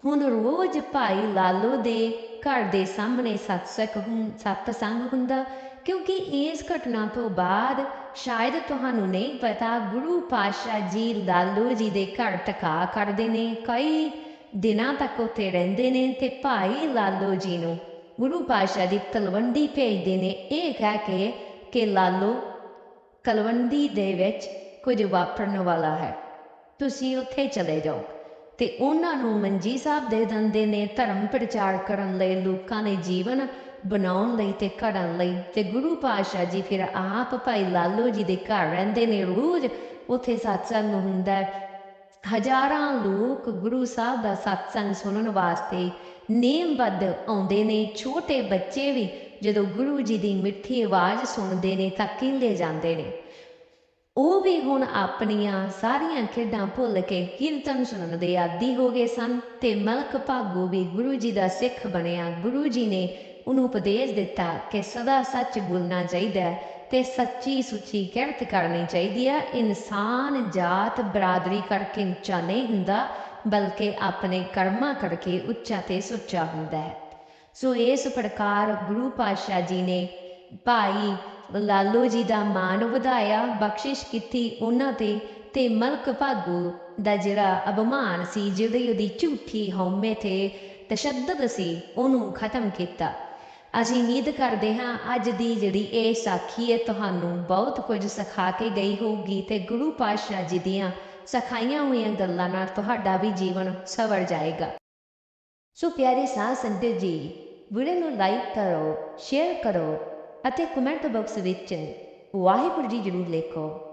Speaker 1: ਹੁਣ ਰੋਜ਼ ਭਾਈ ਲਾਲੋ ਦੇ ਘਰ ਦੇ ਸਾਹਮਣੇ ਸਤਸੰਗ ਸਤਸੰਗ ਹੁੰਦਾ। ਕਿਉਂਕਿ ਇਸ ਘਟਨਾ ਤੋਂ ਬਾਅਦ ਸ਼ਾਇਦ ਤੁਹਾਨੂੰ ਨਹੀਂ ਪਤਾ, ਗੁਰੂ ਪਾਤਸ਼ਾਹ ਜੀ ਲਾਲੋ ਜੀ ਦੇ ਘਰ ਟਕਾ ਕਰਦੇ ਨੇ, ਕਈ ਦਿਨਾਂ ਤੱਕ ਉੱਥੇ ਰਹਿੰਦੇ ਨੇ ਤੇ ਭਾਈ ਲਾਲੋ ਜੀ ਨੂੰ ਗੁਰੂ ਪਾਤਸ਼ਾਹ ਦੀ ਤਲਵੰਡੀ ਭੇਜਦੇ ਨੇ। ਇਹ ਕਹਿ ਕੇ ਕਿ ਲਾਲੋ, ਤਲਵੰਡੀ ਦੇ ਵਿੱਚ ਕੁਝ ਵਾਪਰਨ ਵਾਲਾ ਹੈ। ਤੁਸੀਂ ਉੱਥੇ ਚਲੇ ਜਾਓ ਤੇ ਉਹਨਾਂ ਨੂੰ ਮੰਜੀ ਸਾਹਿਬ ਦੇ ਦਿੰਦੇ ਨੇ, ਧਰਮ ਪ੍ਰਚਾਰ ਕਰਨ ਲਈ ਲੋਕਾਂ ਦੇ ਜੀਵਨ ਬਣਾਉਣ ਲਈ ਤੇ ਕਰਨ ਲਈ ਤੇ ਗੁਰੂ ਪਾਤਸ਼ਾਹ ਜੀ ਫਿਰ ਆਪ ਭਾਈ ਲਾਲੋ ਜੀ ਦੇ ਘਰ ਰਹਿੰਦੇ ਨੇ ਰੋਜ਼। ਉੱਥੇ ਸਤਸੰਗ ਹੁੰਦਾ ਹਜ਼ਾਰਾਂ ਲੋਕ ਗੁਰੂ ਸਾਹਿਬ ਦਾ ਸਤਸੰਗ ਸੁਣਨ ਵਾਸਤੇ ਨੇਮਬੱਧ ਆਉਂਦੇ ਨੇ। ਛੋਟੇ ਬੱਚੇ ਵੀ ਜਦੋਂ ਗੁਰੂ ਜੀ ਦੀ ਮਿੱਠੀ ਆਵਾਜ਼ ਸੁਣਦੇ ਨੇ ਤਾਂ ਕਿਲੇ ਜਾਂਦੇ ਨੇ। ਉਹ ਵੀ ਹੁਣ ਆਪਣੀਆਂ ਸਾਰੀਆਂ ਖੇਡਾਂ ਭੁੱਲ ਕੇ ਕੀਰਤਨ ਸੁਣਨ ਦੇ ਆਦੀ ਹੋ ਗਏ ਸਨ ਤੇ ਮਲਕ ਭਾਗੋ ਵੀ ਗੁਰੂ ਜੀ ਦਾ ਸਿੱਖ ਬਣਿਆ। ਗੁਰੂ ਜੀ ਨੇ ਉਹਨੂੰ ਉਪਦੇਸ਼ ਦਿੱਤਾ ਕਿ ਸਦਾ ਸੱਚ ਬੋਲਣਾ ਚਾਹੀਦਾ ਹੈ ਤੇ ਸੱਚੀ ਸੁੱਚੀ ਕਿਰਤ ਕਰਨੀ ਚਾਹੀਦੀ ਹੈ। ਇਨਸਾਨ ਜਾਤ ਬਰਾਦਰੀ ਕਰਕੇ ਉੱਚਾ ਨਹੀਂ ਹੁੰਦਾ, ਬਲਕਿ ਆਪਣੇ ਕਰਮਾਂ ਕਰਕੇ ਉੱਚਾ ਤੇ ਸੁੱਚਾ ਹੁੰਦਾ ਹੈ। ਸੋ ਇਸ ਪ੍ਰਕਾਰ ਗੁਰੂ ਪਾਤਸ਼ਾਹ ਜੀ ਨੇ ਭਾਈ ਲਾਲੋ ਜੀ ਦਾ ਮਾਨ ਵਧਾਇਆ, ਬਖਸ਼ਿਸ਼ ਕੀਤੀ ਉਹਨਾਂ ਤੇ ਤੇ ਮਲਕ ਭਾਗੂ ਦਾ ਜਿਹੜਾ ਅਭਮਾਨ ਸੀ, ਜਿਹਦੀ ਉਹਦੀ ਝੂਠੀ ਹਉਮੈ ਤੇ ਤਸ਼ੱਦਦ ਸੀ, ਉਹਨੂੰ ਖਤਮ ਕੀਤਾ। ਅਸੀਂ ਉਮੀਦ ਕਰਦੇ ਹਾਂ ਅੱਜ ਦੀ ਜਿਹੜੀ ਇਹ ਸਾਖੀ ਹੈ ਤੁਹਾਨੂੰ ਬਹੁਤ ਕੁਝ ਸਿਖਾ ਕੇ ਗਈ ਹੋਊਗੀ ਤੇ ਗੁਰੂ ਪਾਤਸ਼ਾਹ ਜੀ ਦੀਆਂ ਸਿਖਾਈਆਂ ਹੋਈਆਂ ਗੱਲਾਂ ਨਾਲ ਤੁਹਾਡਾ ਵੀ ਜੀਵਨ ਸਵਰ ਜਾਏਗਾ। ਸੋ ਪਿਆਰੇ ਸਾਧ ਸੰਗਤ ਜੀ, ਵੀਡੀਓ ਨੂੰ ਲਾਈਕ ਕਰੋ ਸ਼ੇਅਰ ਕਰੋ ਅਤੇ ਕਮੈਂਟ ਬਾਕਸ ਵਿੱਚ ਵਾਹਿਗੁਰੂ ਜੀ ਜ਼ਰੂਰ ਲਿਖੋ।